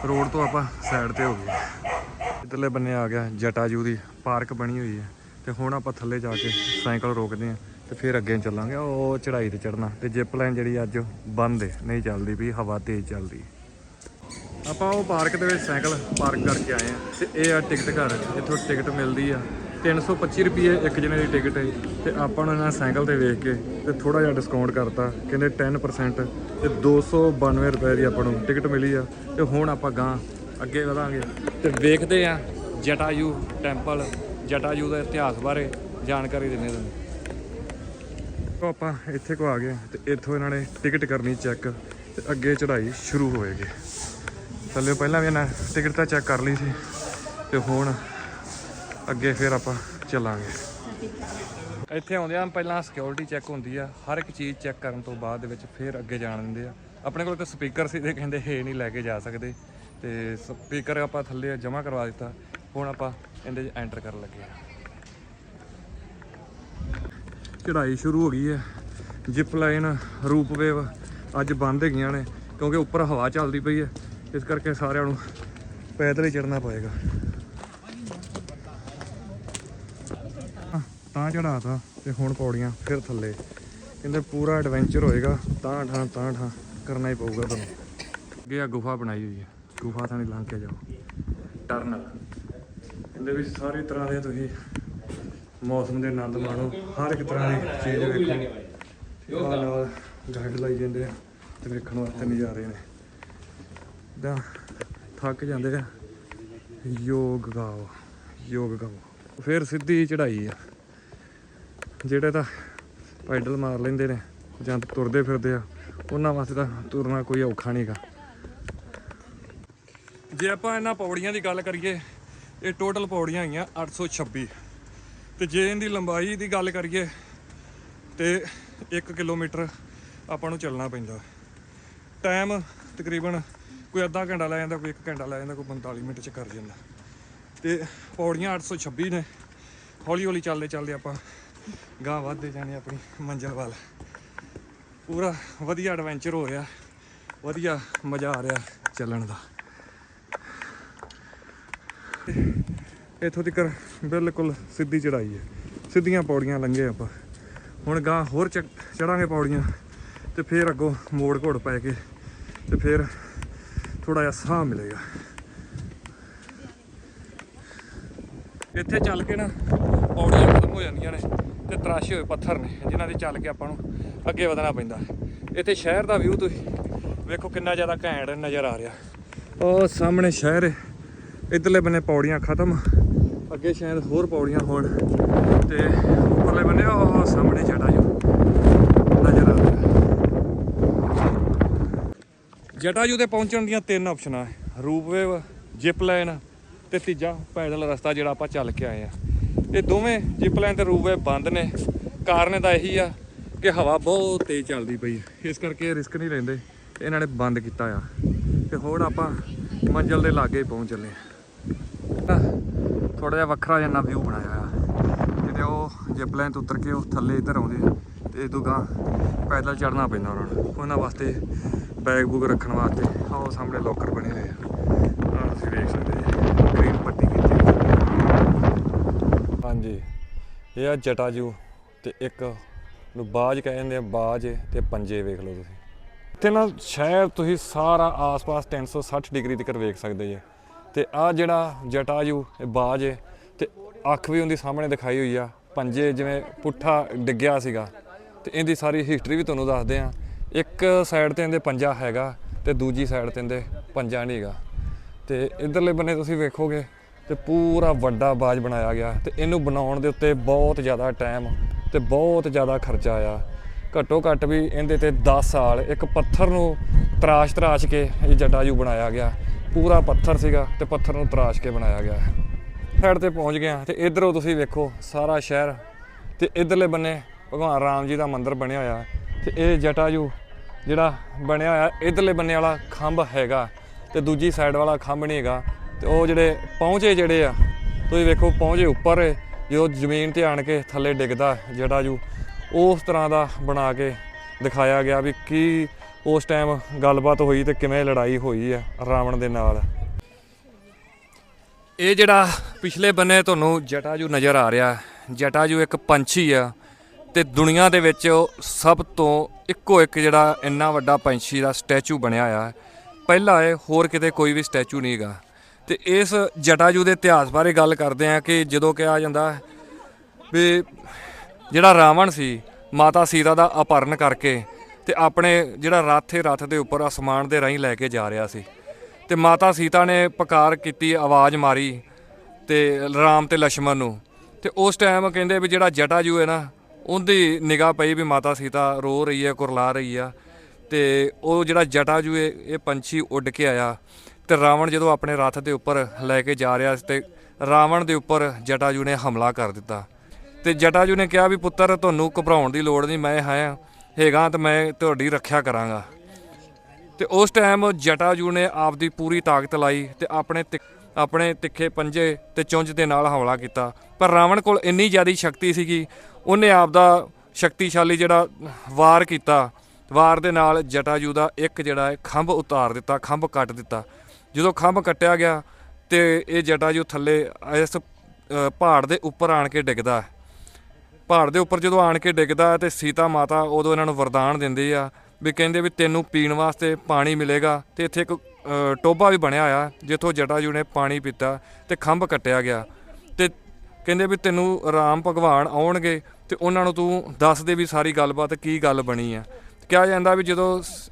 ਰੋਡ ਤੋਂ ਆਪਾਂ ਸਾਈਡ ਤੇ ਹੋ ਗਏ। ਇੱਧਰਲੇ ਬੰਨੇ ਆ ਗਿਆ ਜਟਾਜੂ ਦੀ ਪਾਰਕ ਬਣੀ ਹੋਈ ਹੈ ਤੇ ਹੁਣ ਆਪਾਂ ਥੱਲੇ ਜਾ ਕੇ ਸਾਈਕਲ ਰੋਕਦੇ ਆ ਤੇ ਫਿਰ ਅੱਗੇ ਚੱਲਾਂਗੇ। ਉਹ ਚੜਾਈ ਤੇ ਚੜਨਾ ਤੇ ਜਿਪ ਲਾਈਨ ਜਿਹੜੀ ਅੱਜ ਬੰਦ ਹੈ, ਨਹੀਂ ਚੱਲਦੀ ਵੀ ਹਵਾ ਤੇਜ਼ ਚੱਲਦੀ ਆਪਾਂ ਉਹ ਪਾਰਕ ਦੇ ਵਿੱਚ ਸਾਈਕਲ ਪਾਰਕ ਕਰਕੇ ਆਏ ਆ ਤੇ ਇਹ ਆ ਟਿਕਟ ਘਰ ਇੱਥੋਂ ਟਿਕਟ ਮਿਲਦੀ ਆ। 325 ਰੁਪਏ ਇੱਕ ਜਣੇ ਦੀ ਟਿਕਟ ਹੈ ਤੇ ਆਪਾਂ ਨੂੰ ਇਹਨਾਂ ਸਾਈਕਲ ਤੇ ਵੇਖ ਕੇ ਤੇ ਥੋੜਾ ਜਿਹਾ ਡਿਸਕਾਊਂਟ ਕਰਤਾ, ਕਹਿੰਦੇ 10% ਤੇ 292 ਰੁਪਏ ਦੀ ਆਪਾਂ ਨੂੰ ਟਿਕਟ ਮਿਲੀ ਆ। ਤੇ ਹੁਣ ਆਪਾਂ ਗਾਂ ਅੱਗੇ ਵਧਾਂਗੇ। ਤੇ ਵੇਖਦੇ ਆ ਜਟਾਯੂ ਟੈਂਪਲ ਜਟਾਯੂ ਦਾ ਇਤਿਹਾਸ ਬਾਰੇ ਜਾਣਕਾਰੀ ਦਿੰਦੇ ਤੁਹਾਨੂੰ। ਤੋਂ ਆਪਾਂ ਇੱਥੇ ਕੋ ਆ ਗਏ ਤੇ ਇੱਥੋਂ ਇਹਨਾਂ ਨੇ ਟਿਕਟ ਕਰਨੀ ਚੈੱਕ ਤੇ ਅੱਗੇ ਚੜ੍ਹਾਈ ਸ਼ੁਰੂ ਹੋਏਗੀ। ਥੱਲੇ ਪਹਿਲਾਂ ਵੀ ਇਹਨਾਂ ਟਿਕਟ ਤਾਂ ਚੈੱਕ ਕਰ ਲਈ ਸੀ ਤੇ ਹੁਣ ਅੱਗੇ ਫਿਰ ਆਪਾਂ ਚੱਲਾਂਗੇ। ਇੱਥੇ ਆਉਂਦੇ ਆ, ਪਹਿਲਾਂ ਸਿਕਿਉਰਿਟੀ ਚੈੱਕ ਹੁੰਦੀ ਆ, ਹਰ ਇੱਕ ਚੀਜ਼ ਚੈੱਕ ਕਰਨ ਤੋਂ ਬਾਅਦ ਦੇ ਵਿੱਚ ਫਿਰ ਅੱਗੇ ਜਾਣ ਦਿੰਦੇ ਆ। ਆਪਣੇ ਕੋਲ ਇੱਕ ਸਪੀਕਰ ਸੀ, ਤੇ ਕਹਿੰਦੇ, ਹੈ, ਨਹੀਂ ਲੈ ਕੇ ਜਾ ਸਕਦੇ। ਤੇ ਸਪੀਕਰ ਆਪਾਂ ਥੱਲੇ ਜਮ੍ਹਾਂ ਕਰਵਾ ਦਿੱਤਾ। ਹੁਣ ਆਪਾਂ ਇਹਦੇ 'ਚ ਐਂਟਰ ਕਰਨ ਲੱਗੇ ਆ ਚੜ੍ਹਾਈ ਸ਼ੁਰੂ ਹੋ ਗਈ ਹੈ। ਜਿਪ ਲਾਈਨ ਰੂਪਵੇਵ ਅੱਜ ਬੰਦ ਹੈਗੀਆਂ ਨੇ, ਕਿਉਂਕਿ ਉੱਪਰ ਹਵਾ ਚੱਲਦੀ ਪਈ ਹੈ। ਇਸ ਕਰਕੇ ਸਾਰਿਆਂ ਨੂੰ ਪੈਦਲ ਹੀ ਚੜਨਾ ਪਏਗਾ। ਤਾਂ ਚੜਾਤਾ ਤੇ ਹੁਣ ਪੌੜੀਆਂ ਫਿਰ ਥੱਲੇ। ਕਹਿੰਦੇ ਪੂਰਾ ਐਡਵੈਂਚਰ ਹੋਏਗਾ। ਤਾਂ ਠਾਂ ਤਾਂ ਠਾਂ ਕਰਨਾ ਹੀ ਪਊਗਾ ਤੁਹਾਨੂੰ। ਅੱਗੇ ਆ ਗੁਫਾ ਬਣਾਈ ਹੋਈ ਹੈ। ਗੁਫਾ ਥਾਣੀ ਲੰਘ ਕੇ ਜਾਓ। ਟਰਨਲ। ਕਹਿੰਦੇ ਵੀ ਸਾਰੇ ਤਰ੍ਹਾਂ ਦੇ ਤੁਸੀਂ ਮੌਸਮ ਦੇ ਆਨੰਦ ਮਾਣੋ। ਹਰ ਇੱਕ ਤਰ੍ਹਾਂ ਦੀ ਚੀਜ਼ ਵੇਖੋ। ਆਹ ਨਾਲ ਗਾਈਡ ਲਾਈ ਜਾਂਦੇ ਆ ਤੇ ਵੇਖਣ ਵਾਸਤੇ ਨਜ਼ਾਰੇ ਨੇ। ਦਾ ਥੱਕ ਜਾਂਦੇ ਆ। ਯੋਗ ਗਾਓ। ਯੋਗ ਗਾਓ। ਫਿਰ ਸਿੱਧੀ ਚੜਾਈ ਆ। ਜਿਹੜੇ ਤਾਂ ਪੈਡਲ ਮਾਰ ਲੈਂਦੇ ਨੇ ਜਾਂ ਤੁਰਦੇ ਫਿਰਦੇ ਆ ਉਹਨਾਂ ਵਾਸਤੇ ਤਾਂ ਤੁਰਨਾ ਕੋਈ ਔਖਾ ਨਹੀਂਗਾ ਜੇ ਆਪਾਂ ਇਹਨਾਂ ਪੌੜੀਆਂ ਦੀ ਗੱਲ ਕਰੀਏ, ਇਹ ਟੋਟਲ ਪੌੜੀਆਂ ਹੈਗੀਆਂ 826 ਤੇ ਜੇ ਇਹਦੀ ਲੰਬਾਈ ਦੀ ਗੱਲ ਕਰੀਏ, ਤੇ 1 ਕਿਲੋਮੀਟਰ ਆਪਾਂ ਨੂੰ ਚੱਲਣਾ ਪੈਂਦਾ। ਟਾਈਮ ਤਕਰੀਬਨ ਕੋਈ ਅੱਧਾ ਘੰਟਾ ਲੈ ਜਾਂਦਾ, ਕੋਈ 1 ਘੰਟਾ ਲੈ ਜਾਂਦਾ, ਕੋਈ 45 ਮਿੰਟ ਚ ਕਰ ਜਾਂਦਾ। ਤੇ ਪੌੜੀਆਂ 826 ਨੇ। ਹੌਲੀ ਹੌਲੀ ਚੱਲਦੇ ਚੱਲਦੇ ਆਪਾਂ ਗਾਂ ਵੱਧਦੇ ਜਾਣੇ ਆਪਣੀ ਮੰਜ਼ਿਲ ਵੱਲ। ਪੂਰਾ ਵਧੀਆ ਐਡਵੈਂਚਰ ਹੋ ਰਿਹਾ। ਵਧੀਆ ਮਜ਼ਾ ਆ ਰਿਹਾ ਚੱਲਣ ਦਾ। ਇੱਥੋਂ ਤੱਕ ਬਿਲਕੁਲ ਸਿੱਧੀ ਚੜਾਈ ਹੈ। ਸਿੱਧੀਆਂ ਪੌੜੀਆਂ ਲੰਘੇ ਆਪਾਂ। ਹੁਣ ਗਾਂ ਹੋਰ ਚੜਾਂਗੇ ਪੌੜੀਆਂ ਤੇ ਫਿਰ ਅੱਗੋਂ ਮੋੜ ਘੋੜ ਪੈ ਕੇ ਤੇ ਫਿਰ ਥੋੜਾ ਜਿਹਾ ਸਾਹ ਮਿਲੇਗਾ। ਇੱਥੇ ਚੱਲ ਕੇ ਨਾ ਪੌੜੀਆਂ ਖਤਮ ਹੋ ਜਾਂਦੀਆਂ ਨੇ ਤੇ ਤਰਾਸ਼ੇ ਹੋਏ ਪੱਥਰ ਨੇ, ਜਿਨ੍ਹਾਂ ਦੇ ਚੱਲ ਕੇ ਆਪਾਂ ਨੂੰ ਅੱਗੇ ਵਧਣਾ ਪੈਂਦਾ। ਇੱਥੇ ਸ਼ਹਿਰ ਦਾ ਵਿਊ ਤੁਸੀਂ ਵੇਖੋ ਕਿੰਨਾ ਜ਼ਿਆਦਾ ਘੈਂਟ ਨਜ਼ਰ ਆ ਰਿਹਾ। ਉਹ ਸਾਹਮਣੇ ਸ਼ਹਿਰ ਹੈ ਇਧਰਲੇ ਬੰਨੇ ਪੌੜੀਆਂ ਖਤਮ। ਅੱਗੇ ਸ਼ਾਇਦ ਹੋਰ ਪੌੜੀਆਂ ਹੋਣ ਤੇ ਉੱਪਰਲੇ ਬੰਨੇ ਉਹ ਸਾਹਮਣੇ ਚੜਾ ਜੋ ਨਜ਼ਰ ਆ ਰਿਹਾ ਜਟਾਜੂ ਤੇ ਪਹੁੰਚਣ ਦੀਆਂ ਤਿੰਨ ਆਪਸ਼ਨਾਂ ਹੈ, ਰੂਪਵੇਵ ਜਿਪ ਲਾਈਨ ਤੇ ਤੀਜਾ ਪੈਦਲ ਰਸਤਾ ਜਿਹੜਾ ਆਪਾਂ ਚੱਲ ਕੇ ਆਏ ਆ ਇਹ ਦੋਵੇਂ ਜਿਪ ਲਾਈਨ ਤੇ ਰੂਪਵੇਵ ਬੰਦ ਨੇ। ਕਾਰਨ ਇਹਦਾ ਇਹੀ ਆ ਕਿ ਹਵਾ ਬਹੁਤ ਤੇਜ਼ ਚੱਲਦੀ ਪਈ ਇਸ ਕਰਕੇ ਰਿਸਕ ਨਹੀਂ ਲੈਂਦੇ। ਇਹਨਾਂ ਨੇ ਬੰਦ ਕੀਤਾ ਆ। ਤੇ ਹੁਣ ਆਪਾਂ ਮੰਜ਼ਲ ਦੇ ਲਾਗੇ ਹੀ ਪਹੁੰਚ ਚੱਲੇ ਆ ਥੋੜਾ ਜਿਹਾ ਵੱਖਰਾ ਜਿਹਾ ਵਿਊ ਬਣਾਇਆ ਆ ਜਿੱਥੇ ਉਹ ਜਿਪ ਲਾਈਨ ਤੋਂ ਉਤਰ ਕੇ ਉਹ ਥੱਲੇ ਇੱਧਰ ਆਉਂਦੇ ਆ, ਤੇ ਇਦੋਂ ਗਾਂ ਪੈਦਲ ਚੜਨਾ ਪੈਂਦਾ ਉਹਨਾਂ ਨੂੰ। ਉਹਨਾਂ ਵਾਸਤੇ ਬੈਗ ਬੂਗ ਰੱਖਣ ਵਾਸਤੇ ਆਹ ਉਹ ਸਾਹਮਣੇ ਲੋਕਰ ਬਣੇ ਹੋਏ ਆ। ਆਹ ਤੁਸੀਂ ਦੇਖ ਸਕਦੇ ਜੀ ਗ੍ਰੀਨ ਪੱਟੀ ਕੀਤੀ ਹਾਂਜੀ, ਇਹ ਆ ਜਟਾ ਜੂ ਤੇ ਇੱਕ ਨੂੰ ਬਾਜ ਕਹਿੰਦੇ ਆ, ਬਾਜ ਤੇ ਪੰਜੇ ਵੇਖ ਲਓ ਤੁਸੀਂ। ਇੱਥੇ ਨਾ ਸ਼ਹਿਰ ਤੁਸੀਂ ਸਾਰਾ ਆਸ-ਪਾਸ 360 ਡਿਗਰੀ ਤੱਕ ਵੇਖ ਸਕਦੇ ਜੇ। ਤੇ ਆ ਜਿਹੜਾ ਜਟਾਯੂ ਇਹ ਬਾਜ ਹੈ ਤੇ ਅੱਖ ਵੀ ਉਹਦੀ ਸਾਹਮਣੇ ਦਿਖਾਈ ਹੋਈ ਆ, ਪੰਜੇ ਜਿਵੇਂ ਪੁੱਠਾ ਡਿੱਗਿਆ ਸੀਗਾ। ਤੇ ਇਹਦੀ ਸਾਰੀ ਹਿਸਟਰੀ ਵੀ ਤੁਹਾਨੂੰ ਦੱਸਦੇ ਆ। ਇੱਕ ਸਾਈਡ ਤੇ ਇਹਦੇ ਪੰਜਾ ਹੈਗਾ ਤੇ ਦੂਜੀ ਸਾਈਡ ਤੇ ਇਹਦੇ ਪੰਜਾ ਨਹੀਂ ਹੈਗਾ। ਤੇ ਇਧਰਲੇ ਬੰਨੇ ਤੁਸੀਂ ਵੇਖੋਗੇ ਤੇ ਪੂਰਾ ਵੱਡਾ ਬਾਜ ਬਣਾਇਆ ਗਿਆ ਤੇ ਇਹਨੂੰ ਬਣਾਉਣ ਦੇ ਉੱਤੇ ਬਹੁਤ ਜ਼ਿਆਦਾ ਟਾਈਮ ਤੇ ਬਹੁਤ ਜ਼ਿਆਦਾ ਖਰਚਾ ਆਇਆ। ਘੱਟੋ ਘੱਟ ਵੀ ਇਹਦੇ ਤੇ 10 ਸਾਲ ਇੱਕ ਪੱਥਰ ਨੂੰ ਤਰਾਸ਼ ਤਰਾਸ਼ ਕੇ ਇਹ ਜਟਾਜੂ ਬਣਾਇਆ ਗਿਆ। ਪੂਰਾ ਪੱਥਰ ਸੀਗਾ ਤੇ ਪੱਥਰ ਨੂੰ ਤਰਾਸ਼ ਕੇ ਬਣਾਇਆ ਗਿਆ ਸਾਈਡ ਤੇ ਪਹੁੰਚ ਗਿਆ ਤੇ ਇਧਰੋਂ ਤੁਸੀਂ ਵੇਖੋ ਸਾਰਾ ਸ਼ਹਿਰ ਤੇ ਇਧਰਲੇ ਬੰਨੇ ਭਗਵਾਨ ਰਾਮ ਜੀ ਦਾ ਮੰਦਿਰ ਬਣਿਆ ਹੋਇਆ ਤੇ ਇਹ ਜਟਾਜੂ ਜਿਹੜਾ ਬਣਿਆ ਹੋਇਆ ਇਧਰਲੇ ਬੰਨੇ ਵਾਲਾ ਖੰਭ ਹੈਗਾ ਤੇ ਦੂਜੀ ਸਾਈਡ ਵਾਲਾ ਖੰਭ ਨਹੀਂ ਹੈਗਾ ਤੇ ਉਹ ਜਿਹੜੇ ਪਹੁੰਚੇ ਜਿਹੜੇ ਆ, ਤੁਸੀਂ ਵੇਖੋ ਪਹੁੰਚੇ ਉੱਪਰ ਜੋ ਜ਼ਮੀਨ ਤੇ ਆਣ ਕੇ ਥੱਲੇ ਡਿੱਗਦਾ ਜਟਾਜੂ ਉਸ ਤਰ੍ਹਾਂ ਦਾ ਬਣਾ ਕੇ ਦਿਖਾਇਆ ਗਿਆ ਵੀ ਕੀ ਉਸ ਟਾਈਮ ਗੱਲਬਾਤ ਹੋਈ ਤੇ ਕਿਵੇਂ ਲੜਾਈ ਹੋਈ ਆ ਰਾਵਣ ਦੇ ਨਾਲ? ਇਹ ਜਿਹੜਾ ਪਿਛਲੇ ਬੰਨੇ ਤੁਹਾਨੂੰ ਜਟਾਜੂ ਨਜ਼ਰ ਆ ਰਿਹਾ, ਜਟਾਜੂ ਇੱਕ ਪੰਛੀ ਆ ਤੇ ਦੁਨੀਆ ਦੇ ਵਿੱਚ ਸਭ ਤੋਂ ਇੱਕੋ ਇੱਕ ਜਿਹੜਾ ਇੰਨਾ ਵੱਡਾ ਪੰਛੀ ਦਾ ਸਟੈਚੂ ਬਣਿਆ ਆ। ਪਹਿਲਾ ਇਹ ਹੋਰ ਕਿਤੇ ਕੋਈ ਵੀ ਸਟੈਚੂ ਨਹੀਂ ਹੈਗਾ ਤੇ ਇਸ ਜਟਾਜੂ ਦੇ ਇਤਿਹਾਸ ਬਾਰੇ ਗੱਲ ਕਰਦੇ ਆ ਕਿ ਜਦੋਂ ਕਿਹਾ ਜਾਂਦਾ ਵੀ ਜਿਹੜਾ ਰਾਵਣ ਸੀ, ਮਾਤਾ ਸੀਤਾ ਦਾ ਅਪਹਰਨ ਕਰਕੇ ਤੇ ਆਪਣੇ ਜਿਹੜਾ ਰੱਥ ਹੈ ਰੱਥ ਦੇ ਉੱਪਰ ਅਸਮਾਨ ਦੇ ਰਾਹੀਂ ਲੈ ਕੇ ਜਾ ਰਿਹਾ ਸੀ। ਤੇ ਮਾਤਾ ਸੀਤਾ ਨੇ ਪੁਕਾਰ ਕੀਤੀ, ਆਵਾਜ਼ ਮਾਰੀ ਤੇ ਰਾਮ ਤੇ ਲక్ష్మణ ਨੂੰ। ਤੇ ਉਸ ਟਾਈਮ ਕਹਿੰਦੇ ਵੀ ਜਿਹੜਾ ਜਟਾਜੂ ਹੈ ਨਾ, ਉਹਦੀ ਨਿਗਾਹ ਪਈ ਵੀ ਮਾਤਾ ਸੀਤਾ ਰੋ ਰਹੀ ਹੈ ਕੁਰਲਾ ਰਹੀ ਆ। ਤੇ ਉਹ ਜਿਹੜਾ ਜਟਾਜੂ ਇਹ ਪੰਛੀ ਉੱਡ ਕੇ ਆਇਆ। ਤੇ ਰਾਵਣ ਜਦੋਂ ਆਪਣੇ ਰੱਥ ਦੇ ਉੱਪਰ ਲੈ ਕੇ ਜਾ ਰਿਹਾ ਤੇ ਰਾਵਣ ਦੇ ਉੱਪਰ ਜਟਾਜੂ ਨੇ ਹਮਲਾ ਕਰ ਦਿੱਤਾ। ਤੇ ਜਟਾਜੂ ਨੇ ਕਿਹਾ ਵੀ ਪੁੱਤਰ, ਤੁਹਾਨੂੰ ਘਬਰਾਉਣ ਦੀ ਲੋੜ ਨਹੀਂ, ਮੈਂ ਹਾਂ। ਹੈਗਾ ਤੇ ਮੈਂ ਤੁਹਾਡੀ ਰੱਖਿਆ ਕਰਾਂਗਾ। ਤੇ ਉਸ ਟਾਈਮ ਜਟਾਜੂ ਨੇ ਆਪਦੀ ਪੂਰੀ ਤਾਕਤ ਲਾਈ ਤੇ ਆਪਣੇ ਤਿ- ਆਪਣੇ ਤਿੱਖੇ ਪੰਜੇ ਤੇ ਚੁੰਝ ਦੇ ਨਾਲ ਹਮਲਾ ਕੀਤਾ। ਪਰ ਰਾਵਣ ਕੋਲ ਇੰਨੀ ਜ਼ਿਆਦਾ ਸ਼ਕਤੀ ਸੀਗੀ, ਉਹਨੇ ਆਪਦਾ ਸ਼ਕਤੀਸ਼ਾਲੀ ਜਿਹੜਾ ਵਾਰ ਕੀਤਾ, ਵਾਰ ਦੇ ਨਾਲ ਜਟਾਜੂ ਦਾ ਇੱਕ ਜਿਹੜਾ ਹੈ ਖੰਭ ਉਤਾਰ ਦਿੱਤਾ, ਖੰਭ ਕੱਟ ਦਿੱਤਾ। ਜਦੋਂ ਖੰਭ ਕੱਟਿਆ ਗਿਆ ਤੇ ਇਹ ਜਟਾਜੂ ਥੱਲੇ ਇਸ ਪਹਾੜ ਦੇ ਉੱਪਰ ਆਣ ਕੇ ਡਿੱਗਦਾ ਪਹਾੜ ਦੇ ਉੱਪਰ ਜਦੋਂ ਆਣ ਕੇ ਡਿੱਗਦਾ ਹੈ ਤੇ ਸੀਤਾ ਮਾਤਾ ਉਦੋਂ ਇਹਨਾਂ ਨੂੰ ਵਰਦਾਨ ਦਿੰਦੀ ਆ ਵੀ ਕਹਿੰਦੇ ਵੀ ਤੈਨੂੰ ਪੀਣ ਵਾਸਤੇ ਪਾਣੀ ਮਿਲੇਗਾ ਤੇ ਇੱਥੇ ਇੱਕ ਅ, ਟੋਭਾ ਵੀ ਬਣਿਆ ਆ ਜਿੱਥੋਂ ਜਟਾਜੂ ਨੇ ਪਾਣੀ ਪੀਤਾ ਤੇ ਖੰਭ ਕੱਟਿਆ ਗਿਆ। ਤੇ ਕਹਿੰਦੇ ਵੀ ਤੈਨੂੰ ਰਾਮ ਭਗਵਾਨ ਆਉਣਗੇ ਤੇ ਉਹਨਾਂ ਨੂੰ ਤੂੰ ਦੱਸ ਦੇ ਵੀ ਸਾਰੀ ਗੱਲਬਾਤ ਕੀ ਗੱਲ ਬਣੀ ਆ। ਕਿਹਾ ਜਾਂਦਾ ਵੀ ਜਦੋਂ ਸ-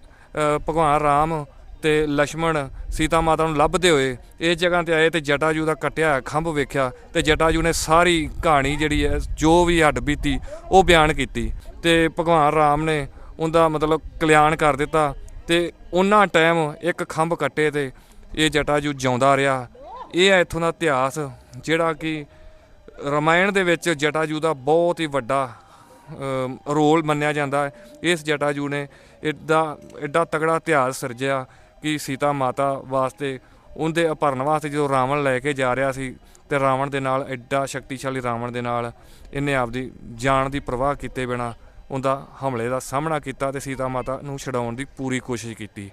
ਭਗਵਾਨ ਰਾਮ ਤੇ ਲక్ష్మణ ਸੀਤਾ ਮਾਤਾ ਨੂੰ ਲੱਭਦੇ ਹੋਏ ਇਹ ਜਗ੍ਹਾ ਤੇ ਆਏ ਤੇ ਜਟਾਜੂ ਦਾ ਕਟਿਆ ਖੰਭ ਵੇਖਿਆ ਤੇ ਜਟਾਜੂ ਨੇ ਸਾਰੀ ਕਹਾਣੀ ਜਿਹੜੀ ਹੈ, ਜੋ ਵੀ ਹੱਡ ਬੀਤੀ, ਉਹ ਬਿਆਨ ਕੀਤੀ। ਤੇ ਭਗਵਾਨ ਰਾਮ ਨੇ ਉਹਦਾ ਮਤਲਬ ਕਲਿਆਣ ਕਰ ਦਿੱਤਾ ਤੇ ਉਹਨਾਂ ਟਾਈਮ ਇੱਕ ਖੰਭ ਕੱਟੇ ਤੇ ਇਹ ਜਟਾਜੂ ਜਿਉਂਦਾ ਰਿਹਾ। ਇਹ ਹੈ ਇਥੋਂ ਦਾ ਇਤਿਹਾਸ, ਜਿਹੜਾ ਕਿ ਰਮਾਇਣ ਦੇ ਵਿੱਚ ਜਟਾਜੂ ਦਾ ਬਹੁਤ ਹੀ ਵੱਡਾ ਰੋਲ ਮੰਨਿਆ ਜਾਂਦਾ ਹੈ। ਇਸ ਜਟਾਜੂ ਨੇ ਇਦਾਂ ਐਡਾ ਤਗੜਾ ਇਤਿਹਾਸ ਸਿਰਜਿਆ ਕਿ ਸੀਤਾ ਮਾਤਾ ਵਾਸਤੇ, ਉਹਦੇ ਅਪਹਰਨ ਵਾਸਤੇ ਜਦੋਂ ਰਾਵਣ ਲੈ ਕੇ ਜਾ ਰਿਹਾ ਸੀ, ਤੇ ਰਾਵਣ ਦੇ ਨਾਲ ਐਡਾ ਸ਼ਕਤੀਸ਼ਾਲੀ ਰਾਵਣ ਦੇ ਨਾਲ ਇਹਨੇ ਆਪਦੀ ਜਾਨ ਦੀ ਪਰਵਾਹ ਕੀਤੇ ਬਿਨਾ ਉਹਦਾ ਹਮਲੇ ਦਾ ਸਾਹਮਣਾ ਕੀਤਾ ਤੇ ਸੀਤਾ ਮਾਤਾ ਨੂੰ ਛਡਾਉਣ ਦੀ ਪੂਰੀ ਕੋਸ਼ਿਸ਼ ਕੀਤੀ।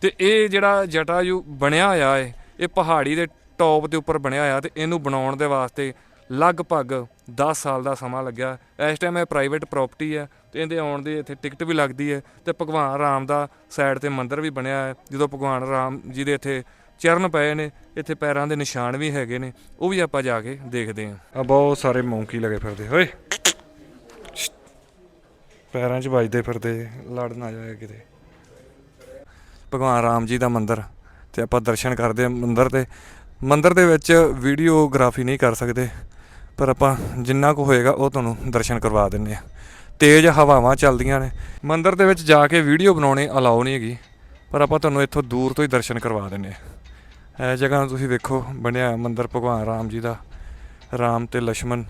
ਤੇ ਇਹ ਜਿਹੜਾ ਜਟਾਯੂ ਬਣਿਆ ਹੋਇਆ ਹੈ ਇਹ ਪਹਾੜੀ ਦੇ ਟੌਪ ਦੇ ਉੱਪਰ ਬਣਿਆ ਹੋਇਆ ਤੇ ਇਹਨੂੰ ਬਣਾਉਣ ਦੇ ਵਾਸਤੇ ਲਗਭਗ 10 ਸਾਲ ਦਾ ਸਮਾਂ ਲੱਗਿਆ। ਇਸ ਟਾਈਮ ਇਹ ਪ੍ਰਾਈਵੇਟ ਪ੍ਰਾਪਰਟੀ ਹੈ ਤੇ ਇਹਦੇ ਆਉਣ ਦੀ ਇੱਥੇ ਟਿਕਟ ਵੀ ਲੱਗਦੀ ਹੈ ਤੇ ਭਗਵਾਨ ਰਾਮ ਦਾ ਸਾਈਡ ਤੇ ਮੰਦਿਰ ਵੀ ਬਣਿਆ ਹੈ, ਜਦੋਂ ਭਗਵਾਨ ਰਾਮ ਜੀ ਦੇ ਇੱਥੇ ਚਰਨ ਪਏ ਨੇ, ਇੱਥੇ ਪੈਰਾਂ ਦੇ ਨਿਸ਼ਾਨ ਵੀ ਹੈਗੇ ਨੇ, ਉਹ ਵੀ ਆਪਾਂ ਜਾ ਕੇ ਦੇਖਦੇ ਹਾਂ। ਆ ਬਹੁਤ ਸਾਰੇ ਮੌਂਕੀ ਲਗੇ ਫਿਰਦੇ, ਓਏ! ਪੈਰਾਂ 'ਚ ਵੱਜਦੇ ਫਿਰਦੇ, ਲੜ ਨਾ ਜਾਏ ਕਿਤੇ। ਭਗਵਾਨ ਰਾਮ ਜੀ ਦਾ ਮੰਦਿਰ ਤੇ ਆਪਾਂ ਦਰਸ਼ਨ ਕਰਦੇ ਹਾਂ ਮੰਦਿਰ ਤੇ। ਮੰਦਿਰ ਦੇ ਵਿੱਚ ਵੀਡੀਓਗ੍ਰਾਫੀ ਨਹੀਂ ਕਰ ਸਕਦੇ। ਪਰ ਆਪਾਂ ਜਿੰਨਾ ਕੁ ਹੋਏਗਾ ਉਹ ਤੁਹਾਨੂੰ ਦਰਸ਼ਨ ਕਰਵਾ ਦਿੰਨੇ ਆ। ਤੇਜ਼ ਹਵਾਵਾਂ ਚੱਲਦੀਆਂ ਨੇ। ਮੰਦਿਰ ਦੇ ਵਿੱਚ ਜਾ ਕੇ ਵੀਡੀਓ ਬਣਾਉਣੇ ਅਲਾਉ ਨਹੀਂ ਹੈਗੀ, ਪਰ ਆਪਾਂ ਤੁਹਾਨੂੰ ਇੱਥੋਂ ਦੂਰ ਤੋਂ ਹੀ ਦਰਸ਼ਨ ਕਰਵਾ ਦਿੰਨੇ ਆ। ਇਹ ਜਗ੍ਹਾ ਤੁਸੀਂ ਵੇਖੋ, ਬਣਿਆ ਮੰਦਿਰ ਭਗਵਾਨ ਰਾਮ ਜੀ ਦਾ, ਰਾਮ ਤੇ ਲక్ష్మਣ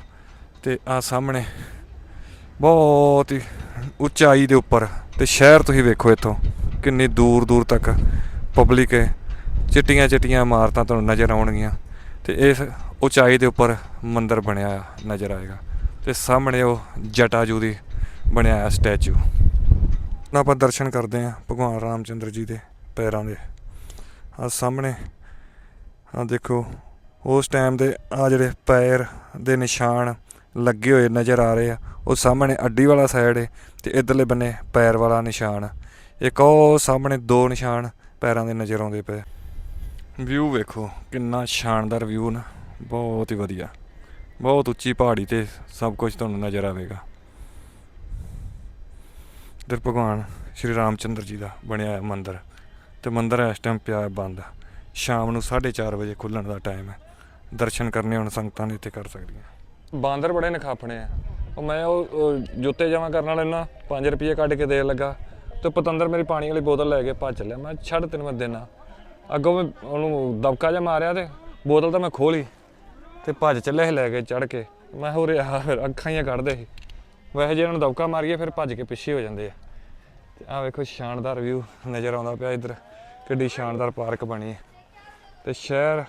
ਤੇ ਆ ਸਾਹਮਣੇ ਬਹੁਤ ਹੀ ਉਚਾਈ ਦੇ ਉੱਪਰ ਤੇ ਸ਼ਹਿਰ ਤੁਸੀਂ ਵੇਖੋ ਇੱਥੋਂ, ਕਿੰਨੀ ਦੂਰ ਦੂਰ ਤੱਕ ਪਬਲਿਕ ਹੈ ਚਿੱਟੀਆਂ ਚਿੱਟੀਆਂ ਇਮਾਰਤਾਂ ਤੁਹਾਨੂੰ ਨਜ਼ਰ ਆਉਣਗੀਆਂ। ਤੇ ਇਸ ਉਚਾਈ ਦੇ ਉੱਪਰ ਮੰਦਿਰ ਬਣਿਆ ਆ ਨਜ਼ਰ ਆਏਗਾ ਤੇ ਸਾਹਮਣੇ ਉਹ ਜਟਾਜੂ ਦੀ ਬਣਿਆ ਹੋਇਆ ਸਟੈਚੂ। ਹੁਣ ਆਪਾਂ ਦਰਸ਼ਨ ਕਰਦੇ ਹਾਂ ਭਗਵਾਨ ਰਾਮਚੰਦਰ ਜੀ ਦੇ ਪੈਰਾਂ ਦੇ। ਆ ਸਾਹਮਣੇ ਆ ਦੇਖੋ, ਉਸ ਟਾਈਮ ਦੇ ਆ ਜਿਹੜੇ ਪੈਰ ਦੇ ਨਿਸ਼ਾਨ ਲੱਗੇ ਹੋਏ ਨਜ਼ਰ ਆ ਰਹੇ ਆ, ਉਹ ਸਾਹਮਣੇ ਅੱਡੀ ਵਾਲਾ ਸਾਈਡ ਹੈ ਤੇ ਇਧਰਲੇ ਬੰਨੇ ਪੈਰ ਵਾਲਾ ਨਿਸ਼ਾਨ। ਇੱਕ ਉਹ ਸਾਹਮਣੇ ਦੋ ਨਿਸ਼ਾਨ ਪੈਰਾਂ ਦੇ ਨਜ਼ਰ ਆਉਂਦੇ ਪਏ। ਵਿਊ ਵੇਖੋ, ਕਿੰਨਾ ਸ਼ਾਨਦਾਰ ਵਿਊ ਨਾ। ਬਹੁਤ ਹੀ ਵਧੀਆ। ਬਹੁਤ ਉੱਚੀ ਪਹਾੜੀ ਤੇ ਸਭ ਕੁਝ ਤੁਹਾਨੂੰ ਨਜ਼ਰ ਆਵੇਗਾ। ਇਧਰ ਭਗਵਾਨ ਸ਼੍ਰੀ ਰਾਮਚੰਦਰ ਜੀ ਦਾ ਬਣਿਆ ਹੋਇਆ ਮੰਦਿਰ ਤੇ ਮੰਦਿਰ ਇਸ ਟਾਈਮ ਪਿਆ ਹੈ ਬੰਦ। ਸ਼ਾਮ ਨੂੰ 4:30 ਵਜੇ ਖੁੱਲਣ ਦਾ ਟਾਈਮ ਹੈ। ਦਰਸ਼ਨ ਕਰਨੇ ਹੁਣ ਸੰਗਤਾਂ ਨੇ ਇੱਥੇ ਕਰ ਸਕਦੀਆਂ। ਬਾਂਦਰ ਬੜੇ ਨਖਾਫਣੇ ਆ। ਉਹ ਮੈਂ ਉਹ ਜੁੱਤੇ ਜਮਾ ਕਰਨ ਵਾਲੇ ਨਾ 5 ਰੁਪਏ ਕੱਢ ਕੇ ਦੇਣ ਲੱਗਾ ਤੇ ਪਤੰਦਰ ਮੇਰੀ ਪਾਣੀ ਵਾਲੀ ਬੋਤਲ ਲੈ ਕੇ ਭੱਜ ਲਿਆ। ਮੈਂ ਛੱਡ ਤੈਨੂੰ ਮੈਂ ਦੇਣਾ ਅੱਗੋਂ ਮੈਂ ਉਹਨੂੰ ਦਬਕਾ ਜਿਹਾ ਮਾਰਿਆ ਤੇ ਬੋਤਲ ਤਾਂ ਮੈਂ ਖੋਲੀ ਤੇ ਭੱਜ ਚੱਲਿਆ ਸੀ ਲੈ ਕੇ ਚੜ ਕੇ। ਮੈਂ ਹੋ ਰਿਹਾ ਫਿਰ ਅੱਖਾਂ ਹੀ ਕੱਢਦੇ ਸੀ। ਵੈਸੇ ਜੇ ਇਹਨਾਂ ਨੂੰ ਦੌਕਾ ਮਾਰੀਏ ਫਿਰ ਭੱਜ ਕੇ ਪਿੱਛੇ ਹੋ ਜਾਂਦੇ ਆ। ਤੇ ਆ ਵੇਖੋ ਸ਼ਾਨਦਾਰ ਵਿਊ ਨਜ਼ਰ ਆਉਂਦਾ ਪਿਆ ਇੱਧਰ। ਕਿੱਡੀ ਸ਼ਾਨਦਾਰ ਪਾਰਕ ਬਣੀ ਹੈ ਤੇ ਸ਼ਹਿਰ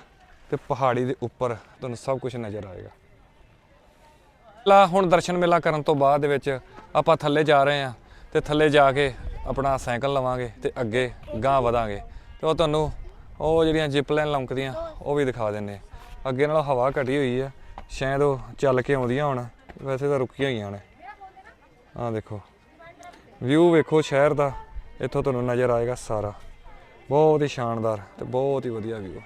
ਤੇ ਪਹਾੜੀ ਦੇ ਉੱਪਰ ਤੁਹਾਨੂੰ ਸਭ ਕੁਝ ਨਜ਼ਰ ਆਏਗਾ। ਲਾ ਹੁਣ ਦਰਸ਼ਨ ਮੇਲਾ ਕਰਨ ਤੋਂ ਬਾਅਦ ਦੇ ਵਿੱਚ ਆਪਾਂ ਥੱਲੇ ਜਾ ਰਹੇ ਹਾਂ ਤੇ ਥੱਲੇ ਜਾ ਕੇ ਆਪਣਾ ਸਾਈਕਲ ਲਵਾਂਗੇ ਤੇ ਅੱਗੇ ਗਾਂ ਵਧਾਂਗੇ। ਤੇ ਉਹ ਤੁਹਾਨੂੰ ਉਹ ਜਿਹੜੀਆਂ ਜਿਪ ਲਾਈਨ ਲੰਕਦੀਆਂ ਉਹ ਵੀ ਦਿਖਾ ਦਿੰਨੇ ਅੱਗੇ ਨਾਲੋਂ ਹਵਾ ਘਟੀ ਹੋਈ ਹੈ ਸ਼ਾਇਦ ਉਹ ਚੱਲ ਕੇ ਆਉਂਦੀਆਂ ਹੁਣ, ਵੈਸੇ ਤਾਂ ਰੁਕੀਆਂ ਹੋਈਆਂ ਨੇ। ਆਹ ਦੇਖੋ ਵਿਊ ਵੇਖੋ ਸ਼ਹਿਰ ਦਾ, ਇੱਥੋਂ ਤੁਹਾਨੂੰ ਨਜ਼ਰ ਆਏਗਾ ਸਾਰਾ। ਬਹੁਤ ਹੀ ਸ਼ਾਨਦਾਰ ਤੇ ਬਹੁਤ ਹੀ ਵਧੀਆ ਵਿਊ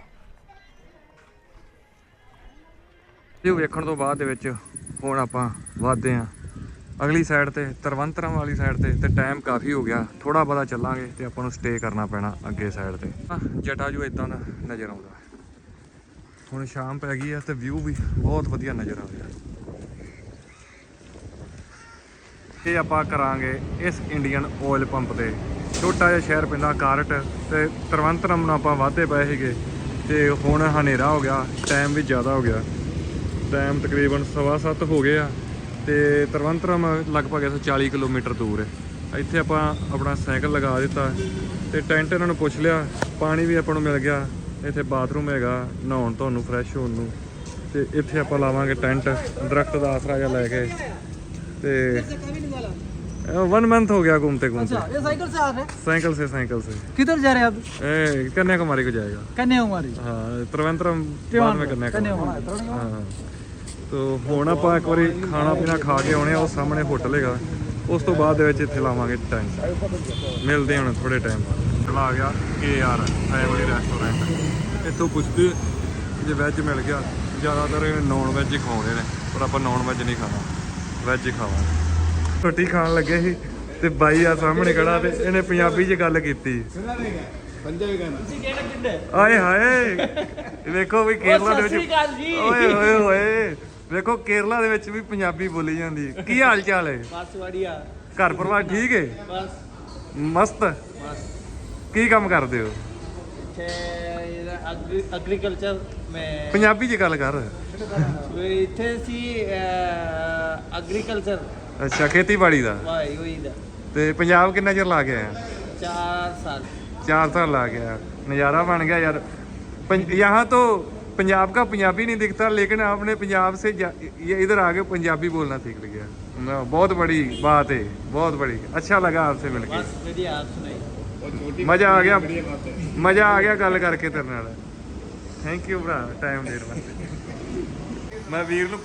ਵਿਊ ਵੇਖਣ ਤੋਂ ਬਾਅਦ ਦੇ ਵਿੱਚ ਹੁਣ ਆਪਾਂ ਵਧਦੇ ਆਂ ਅਗਲੀ ਸਾਈਡ ਤੇ, ਤਰਵੰਤਰਮ ਵਾਲੀ ਸਾਈਡ ਤੇ ਤੇ ਟਾਈਮ ਕਾਫੀ ਹੋ ਗਿਆ। ਥੋੜਾ ਬਹੁਤਾ ਚੱਲਾਂਗੇ ਤੇ ਆਪਾਂ ਨੂੰ ਸਟੇ ਕਰਨਾ ਪੈਣਾ ਅੱਗੇ ਸਾਈਡ ਤੇ। ਜਟਾ ਜਟਾਜੂ ਇਦਾਂ ਦਾ ਨਜ਼ਰ ਆਉਂਦਾ। ਹੁਣ ਸ਼ਾਮ ਪੈ ਗਈ ਆ ਤੇ ਵਿਊ ਵੀ ਬਹੁਤ ਵਧੀਆ ਨਜ਼ਰ ਆ ਰਿਹਾ। ਇਹ ਆਪਾਂ ਕਰਾਂਗੇ ਇਸ ਇੰਡੀਅਨ ਆਇਲ ਪੰਪ ਤੇ। ਛੋਟਾ ਜਿਹਾ ਸ਼ਹਿਰ ਪੈਂਦਾ ਕਾਰਟ ਤੇ ਤਰਵੰਤਰਮ ਨੂੰ ਆਪਾਂ ਵਾਧੇ ਪਏ ਸੀਗੇ ਤੇ ਹੁਣ ਹਨੇਰਾ ਹੋ ਗਿਆ ਟਾਈਮ ਵੀ ਜ਼ਿਆਦਾ ਹੋ ਗਿਆ। ਟਾਈਮ ਤਕਰੀਬਨ ਸਵਾ ਸੱਤ ਹੋ ਗਏ ਆ ਤੇ ਤਰਵੰਤਰਮ ਲਗਭਗ 140 ਕਿਲੋਮੀਟਰ ਦੂਰ ਹੈ। ਇੱਥੇ ਆਪਾਂ ਆਪਣਾ ਸਾਈਕਲ ਲਗਾ ਦਿੱਤਾ ਤੇ ਟੈਂਟ ਇਹਨਾਂ ਨੂੰ ਪੁੱਛ ਲਿਆ, ਪਾਣੀ ਵੀ ਆਪਾਂ ਨੂੰ ਮਿਲ ਗਿਆ। ਇੱਥੇ ਬਾਥਰੂਮ ਹੈਗਾ ਨਹਾਉਣ ਤੁਹਾਨੂੰ ਫਰੈਸ਼ ਹੋਣ ਨੂੰ ਤੇ ਇੱਥੇ ਆਪਾਂ ਲਾਵਾਂਗੇ ਟੈਂਟ ਦਰਖਤ ਦਾ ਆਸਰਾ ਜਿਹਾ ਲੈ ਕੇ ਤੇ वन मंथ हो गया घूमते घूमते अच्छा ये साइकिल से आ रहे हैं साइकिल से साइकिल से किधर जा रहे हैं आप ए, कन्याकुमारी को जाएगा कन्याकुमारी हाँ त्रिवेंद्रम बाद में कन्याकुमारी कन्याकुमारी ਹਾਂ ਤੋ ਹੁਣ ਆਪਾਂ ਇੱਕ ਵਾਰੀ ਖਾਣਾ ਪੀਣਾ ਖਾ ਕੇ ਆਉਣੇ ਆ ਉਹ ਸਾਹਮਣੇ ਹੋਟਲ ਹੈਗਾ ਉਸ ਤੋਂ ਬਾਅਦ ਦੇ ਵਿੱਚ ਇੱਥੇ ਲਾਵਾਂਗੇ ਟਾਈਮ ਮਿਲਦੇ ਹੁਣ ਥੋੜੇ ਟਾਈਮ ਬਾਅਦ ਚਲਾ ਆ ਗਿਆ ਕੇ ਆਰ ਫੈਮਿਲੀ ਰੈਸਟੋਰੈਂਟ ਇੱਥੋਂ ਪੁੱਛਦੇ ਜੇ ਵੈਜ ਮਿਲ ਗਿਆ ਜ਼ਿਆਦਾਤਰ ਨੌਨ ਵੈਜ ਹੀ ਖਾਉਂਦੇ ਨੇ ਪਰ ਆਪਾਂ ਨੌਨ ਵੈਜ ਨਹੀਂ ਖਾਣਾ ਵੈਜ ਹੀ ਖਾਵਾਂਗੇ। ਰੋਟੀ ਖਾਣ ਲੱਗੇ ਸੀ ਤੇ ਬਾਈ ਆ ਸਾਹਮਣੇ ਖੜਾ ਤੇ ਇਹਨੇ ਪੰਜਾਬੀ 'ਚ ਗੱਲ ਕੀਤੀ। ਆਏ ਹਾਏ ਵੇਖੋ ਵੀ ਕੇਰਲਾ ਦੇ ਵਿੱਚ ਓਏ ਹੋਏ ਹੋਏ ਵੇਖੋ ਕੇਰਲਾ ਦੇ ਵਿੱਚ ਵੀ ਪੰਜਾਬੀ ਬੋਲੀ ਜਾਂਦੀ। ਕੀ ਹਾਲ ਚਾਲ ਹੈ? ਬਸ ਵਧੀਆ। ਘਰ ਪਰਿਵਾਰ ਠੀਕ ਹੈ? ਬਸ। ਮਸਤ। ਕੀ ਕੰਮ ਕਰਦੇ ਹੋ एग्रीकल्चर में ਪੰਜਾਬੀ 'ਚ ਗੱਲ ਕਰ इतने सी एग्रीकल्चर ਅੱਛਾ ਖੇਤੀਬਾੜੀ ਦਾ वही वही दा ਤੇ ਪੰਜਾਬ ਕਿੰਨਾ ਚਿਰ ਲਾ ਗਿਆ चार साल 4 साल ला गया नज़ारा बन गया यार पं- यहाँ तो पंजाब का पंजाबी नहीं दिखता लेकिन आपने पंजाब से जा- ये इधर आके पंजाबी बोलना सीख लिया ना, बहुत बड़ी बात है बहुत बड़ी अच्छा लगा आपसे मिलके ਮਜ਼ਾ ਆ ਗਿਆ। ਮਜ਼ਾ ਆ ਗਿਆ ਗੱਲ ਕਰਕੇ ਤੇਰੇ ਨਾਲ। ਥੈਂਕ ਯੂ ਭਰਾ ਟਾਈਮ ਦੇਣ ਵਾਸਤੇ। ਮੈਂ ਵੀਰ ਨੂੰ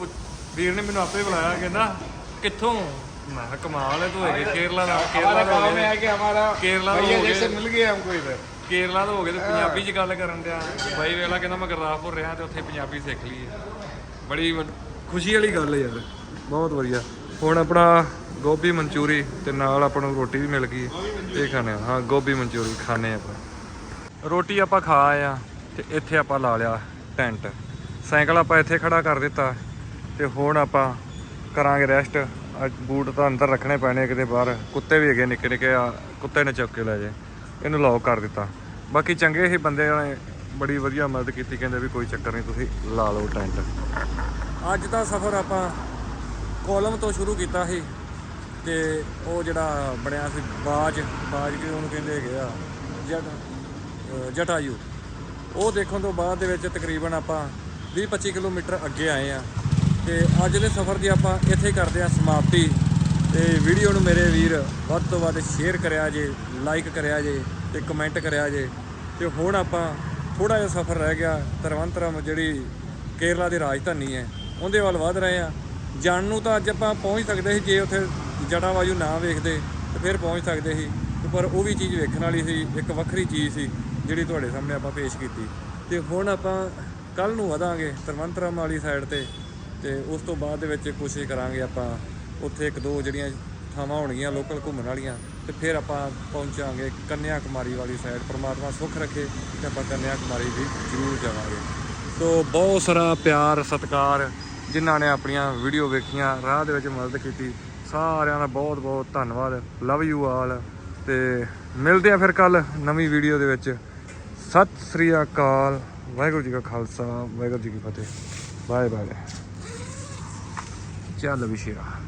ਵੀਰ ਨੇ ਮੈਨੂੰ ਆਪੇ ਬੁਲਾਇਆ ਕਹਿੰਦਾ ਕਿੱਥੋਂ? ਮੈਂ ਕਮਾਲ ਹੈ ਤੂੰ ਹੈਗੇ ਕੇਰਲਾ ਦਾ ਕੇਰਲਾ ਦਾ ਮੈਂ ਆ ਕਿ ਹਮਾਰਾ ਕੇਰਲਾ ਦਾ ਹੋ ਗਿਆ। ਮਿਲ ਗਿਆ ਹਮਕੋ ਇਧਰ ਕੇਰਲਾ ਤੋਂ ਹੋ ਗਏ ਤੇ ਪੰਜਾਬੀ ਚ ਗੱਲ ਕਰਨ ਦਿਆ ਬਾਈ ਵੇਲਾ ਕਹਿੰਦਾ ਮੈਂ ਗੁਰਦਾਸਪੁਰ ਰਿਹਾ ਤੇ ਉੱਥੇ ਪੰਜਾਬੀ ਸਿੱਖ ਲਈ ਬੜੀ ਖੁਸ਼ੀ ਵਾਲੀ ਗੱਲ ਹੈ ਯਾਰ। ਬਹੁਤ ਵਧੀਆ। ਹੁਣ ਆਪਣਾ ਗੋਭੀ ਮਨਚੂਰੀ ਤੇ ਨਾਲ ਆਪਾਂ ਨੂੰ ਰੋਟੀ ਵੀ ਮਿਲ ਗਈ। ਇਹ ਖਾਣੇ ਆ। ਹਾਂ, ਗੋਭੀ ਮਨਚੂਰੀ ਖਾਣੇ ਆਪਾਂ। ਰੋਟੀ ਆਪਾਂ ਖਾ ਆਏ ਆ ਤੇ ਇੱਥੇ ਆਪਾਂ ਲਾ ਲਿਆ ਟੈਂਟ। ਸਾਈਕਲ ਆਪਾਂ ਇੱਥੇ ਖੜਾ ਕਰ ਦਿੱਤਾ ਤੇ ਹੁਣ ਆਪਾਂ ਕਰਾਂਗੇ ਰੈਸਟ। ਅੱਜ ਬੂਟ ਤਾਂ ਅੰਦਰ ਰੱਖਣੇ ਪੈਣੇ ਕਿਤੇ ਬਾਹਰ। ਕੁੱਤੇ ਵੀ ਹੈਗੇ ਨਿੱਕੇ ਨਿੱਕੇ, ਆ ਕੁੱਤੇ ਨੇ ਚੁੱਕ ਕੇ ਲੈ ਜੇ। ਇਹਨੂੰ ਲੌਕ ਕਰ ਦਿੱਤਾ। ਬਾਕੀ ਚੰਗੇ ਹੀ ਬੰਦੇ ਨੇ ਬੜੀ ਵਧੀਆ ਮਦਦ ਕੀਤੀ, ਕਹਿੰਦੇ ਵੀ ਕੋਈ ਚੱਕਰ ਨਹੀਂ, ਤੁਸੀਂ ਲਾ ਲਓ ਟੈਂਟ। ਅੱਜ ਦਾ ਸਫ਼ਰ ਆਪਾਂ ਕੋਲਮ ਤੋਂ ਸ਼ੁਰੂ ਕੀਤਾ ਸੀ। ਤੇ ਉਹ ਜਿਹੜਾ ਬਣਿਆ ਸੀ ਬਾਜ ਬਾਜ ਕਿ ਉਹਨੂੰ ਕਹਿੰਦੇ ਹੈਗੇ ਆ, ਜਟ ਜਟਾਯੂ। ਉਹ ਦੇਖਣ ਤੋਂ ਬਾਅਦ ਦੇ ਵਿੱਚ ਤਕਰੀਬਨ ਆਪਾਂ 20-25 ਕਿਲੋਮੀਟਰ ਅੱਗੇ ਆਏ ਆ। ਤੇ ਅੱਜ ਦੇ ਸਫ਼ਰ ਦੀ ਆਪਾਂ ਇੱਥੇ ਕਰਦੇ ਆ ਸਮਾਪਤੀ। ਤੇ ਵੀਡੀਓ ਨੂੰ ਮੇਰੇ ਵੀਰ ਵੱਧ ਤੋਂ ਵੱਧ ਸ਼ੇਅਰ ਕਰਿਆ ਜੇ ਲਾਈਕ ਕਰਿਆ ਜੇ ਤੇ ਕਮੈਂਟ ਕਰਿਆ ਜੇ। ਤੇ ਹੁਣ ਆਪਾਂ ਥੋੜਾ ਜਿਹਾ ਸਫ਼ਰ ਰਹਿ ਗਿਆ ਤਰਵੰਤਰਮ ਜਿਹੜੀ ਕੇਰਲਾ ਦੀ ਰਾਜਧਾਨੀ ਹੈ, ਉਹਦੇ ਵੱਲ ਵਧ ਰਹੇ ਆ ਜਾਣ ਨੂੰ ਤਾਂ ਅੱਜ ਆਪਾਂ ਪਹੁੰਚ ਸਕਦੇ ਸੀ ਜੇ ਉੱਥੇ ਜਟਾਵਾਯੂ ਨਾ ਵੇਖਦੇ ਤੇ ਫਿਰ ਪਹੁੰਚ ਸਕਦੇ ਸੀ। ਪਰ ਉਹ ਵੀ ਚੀਜ਼ ਵੇਖਣ ਵਾਲੀ ਸੀ, ਇੱਕ ਵੱਖਰੀ ਚੀਜ਼ ਸੀ ਜਿਹੜੀ ਤੁਹਾਡੇ ਸਾਹਮਣੇ ਆਪਾਂ ਪੇਸ਼ ਕੀਤੀ। ਤੇ ਹੁਣ ਆਪਾਂ ਕੱਲ ਨੂੰ ਵਧਾਂਗੇ ਤਰਵੰਤਰਮ ਵਾਲੀ ਸਾਈਡ ਤੇ ਤੇ ਉਸ ਤੋਂ ਬਾਅਦ ਦੇ ਵਿੱਚ ਕੋਸ਼ਿਸ਼ ਕਰਾਂਗੇ ਆਪਾਂ ਉੱਥੇ ਇੱਕ ਦੋ ਜਿਹੜੀਆਂ ਥਾਵਾਂ ਹੋਣਗੀਆਂ ਲੋਕਲ ਘੁੰਮਣ ਵਾਲੀਆਂ ਤੇ ਫਿਰ ਆਪਾਂ ਪਹੁੰਚਾਂਗੇ ਕੰਨਿਆ ਕੁਮਾਰੀ ਵਾਲੀ ਸਾਈਡ ਪਰਮਾਤਮਾ ਸੁੱਖ ਰੱਖੇ ਤੇ ਆਪਾਂ ਕੰਨਿਆ ਕੁਮਾਰੀ ਵੀ ਜ਼ਰੂਰ ਜਾਵਾਂਗੇ। ਸੋ ਬਹੁਤ ਸਾਰਾ ਪਿਆਰ, ਸਤਿਕਾਰ ਜਿਨ੍ਹਾਂ ਨੇ ਆਪਣੀਆਂ ਵੀਡੀਓ ਵੇਖੀਆਂ, ਰਾਹ ਦੇ ਵਿੱਚ ਮਦਦ ਕੀਤੀ। ਸਾਰਿਆਂ ਦਾ ਬਹੁਤ ਬਹੁਤ ਧੰਨਵਾਦ। ਲਵ ਯੂ ਆਲ ਤੇ ਮਿਲਦੇ ਆ ਫਿਰ ਕੱਲ ਨਵੀਂ ਵੀਡੀਓ ਦੇ ਵਿੱਚ। ਸਤਿ ਸ੍ਰੀ ਅਕਾਲ। ਵਾਹਿਗੁਰੂ ਜੀ ਕਾ ਖਾਲਸਾ। ਵਾਹਿਗੁਰੂ ਜੀ ਕੀ ਫਤਿਹ। Bye bye. ਚੱਲ ਵਿਸ਼ੇਰਾ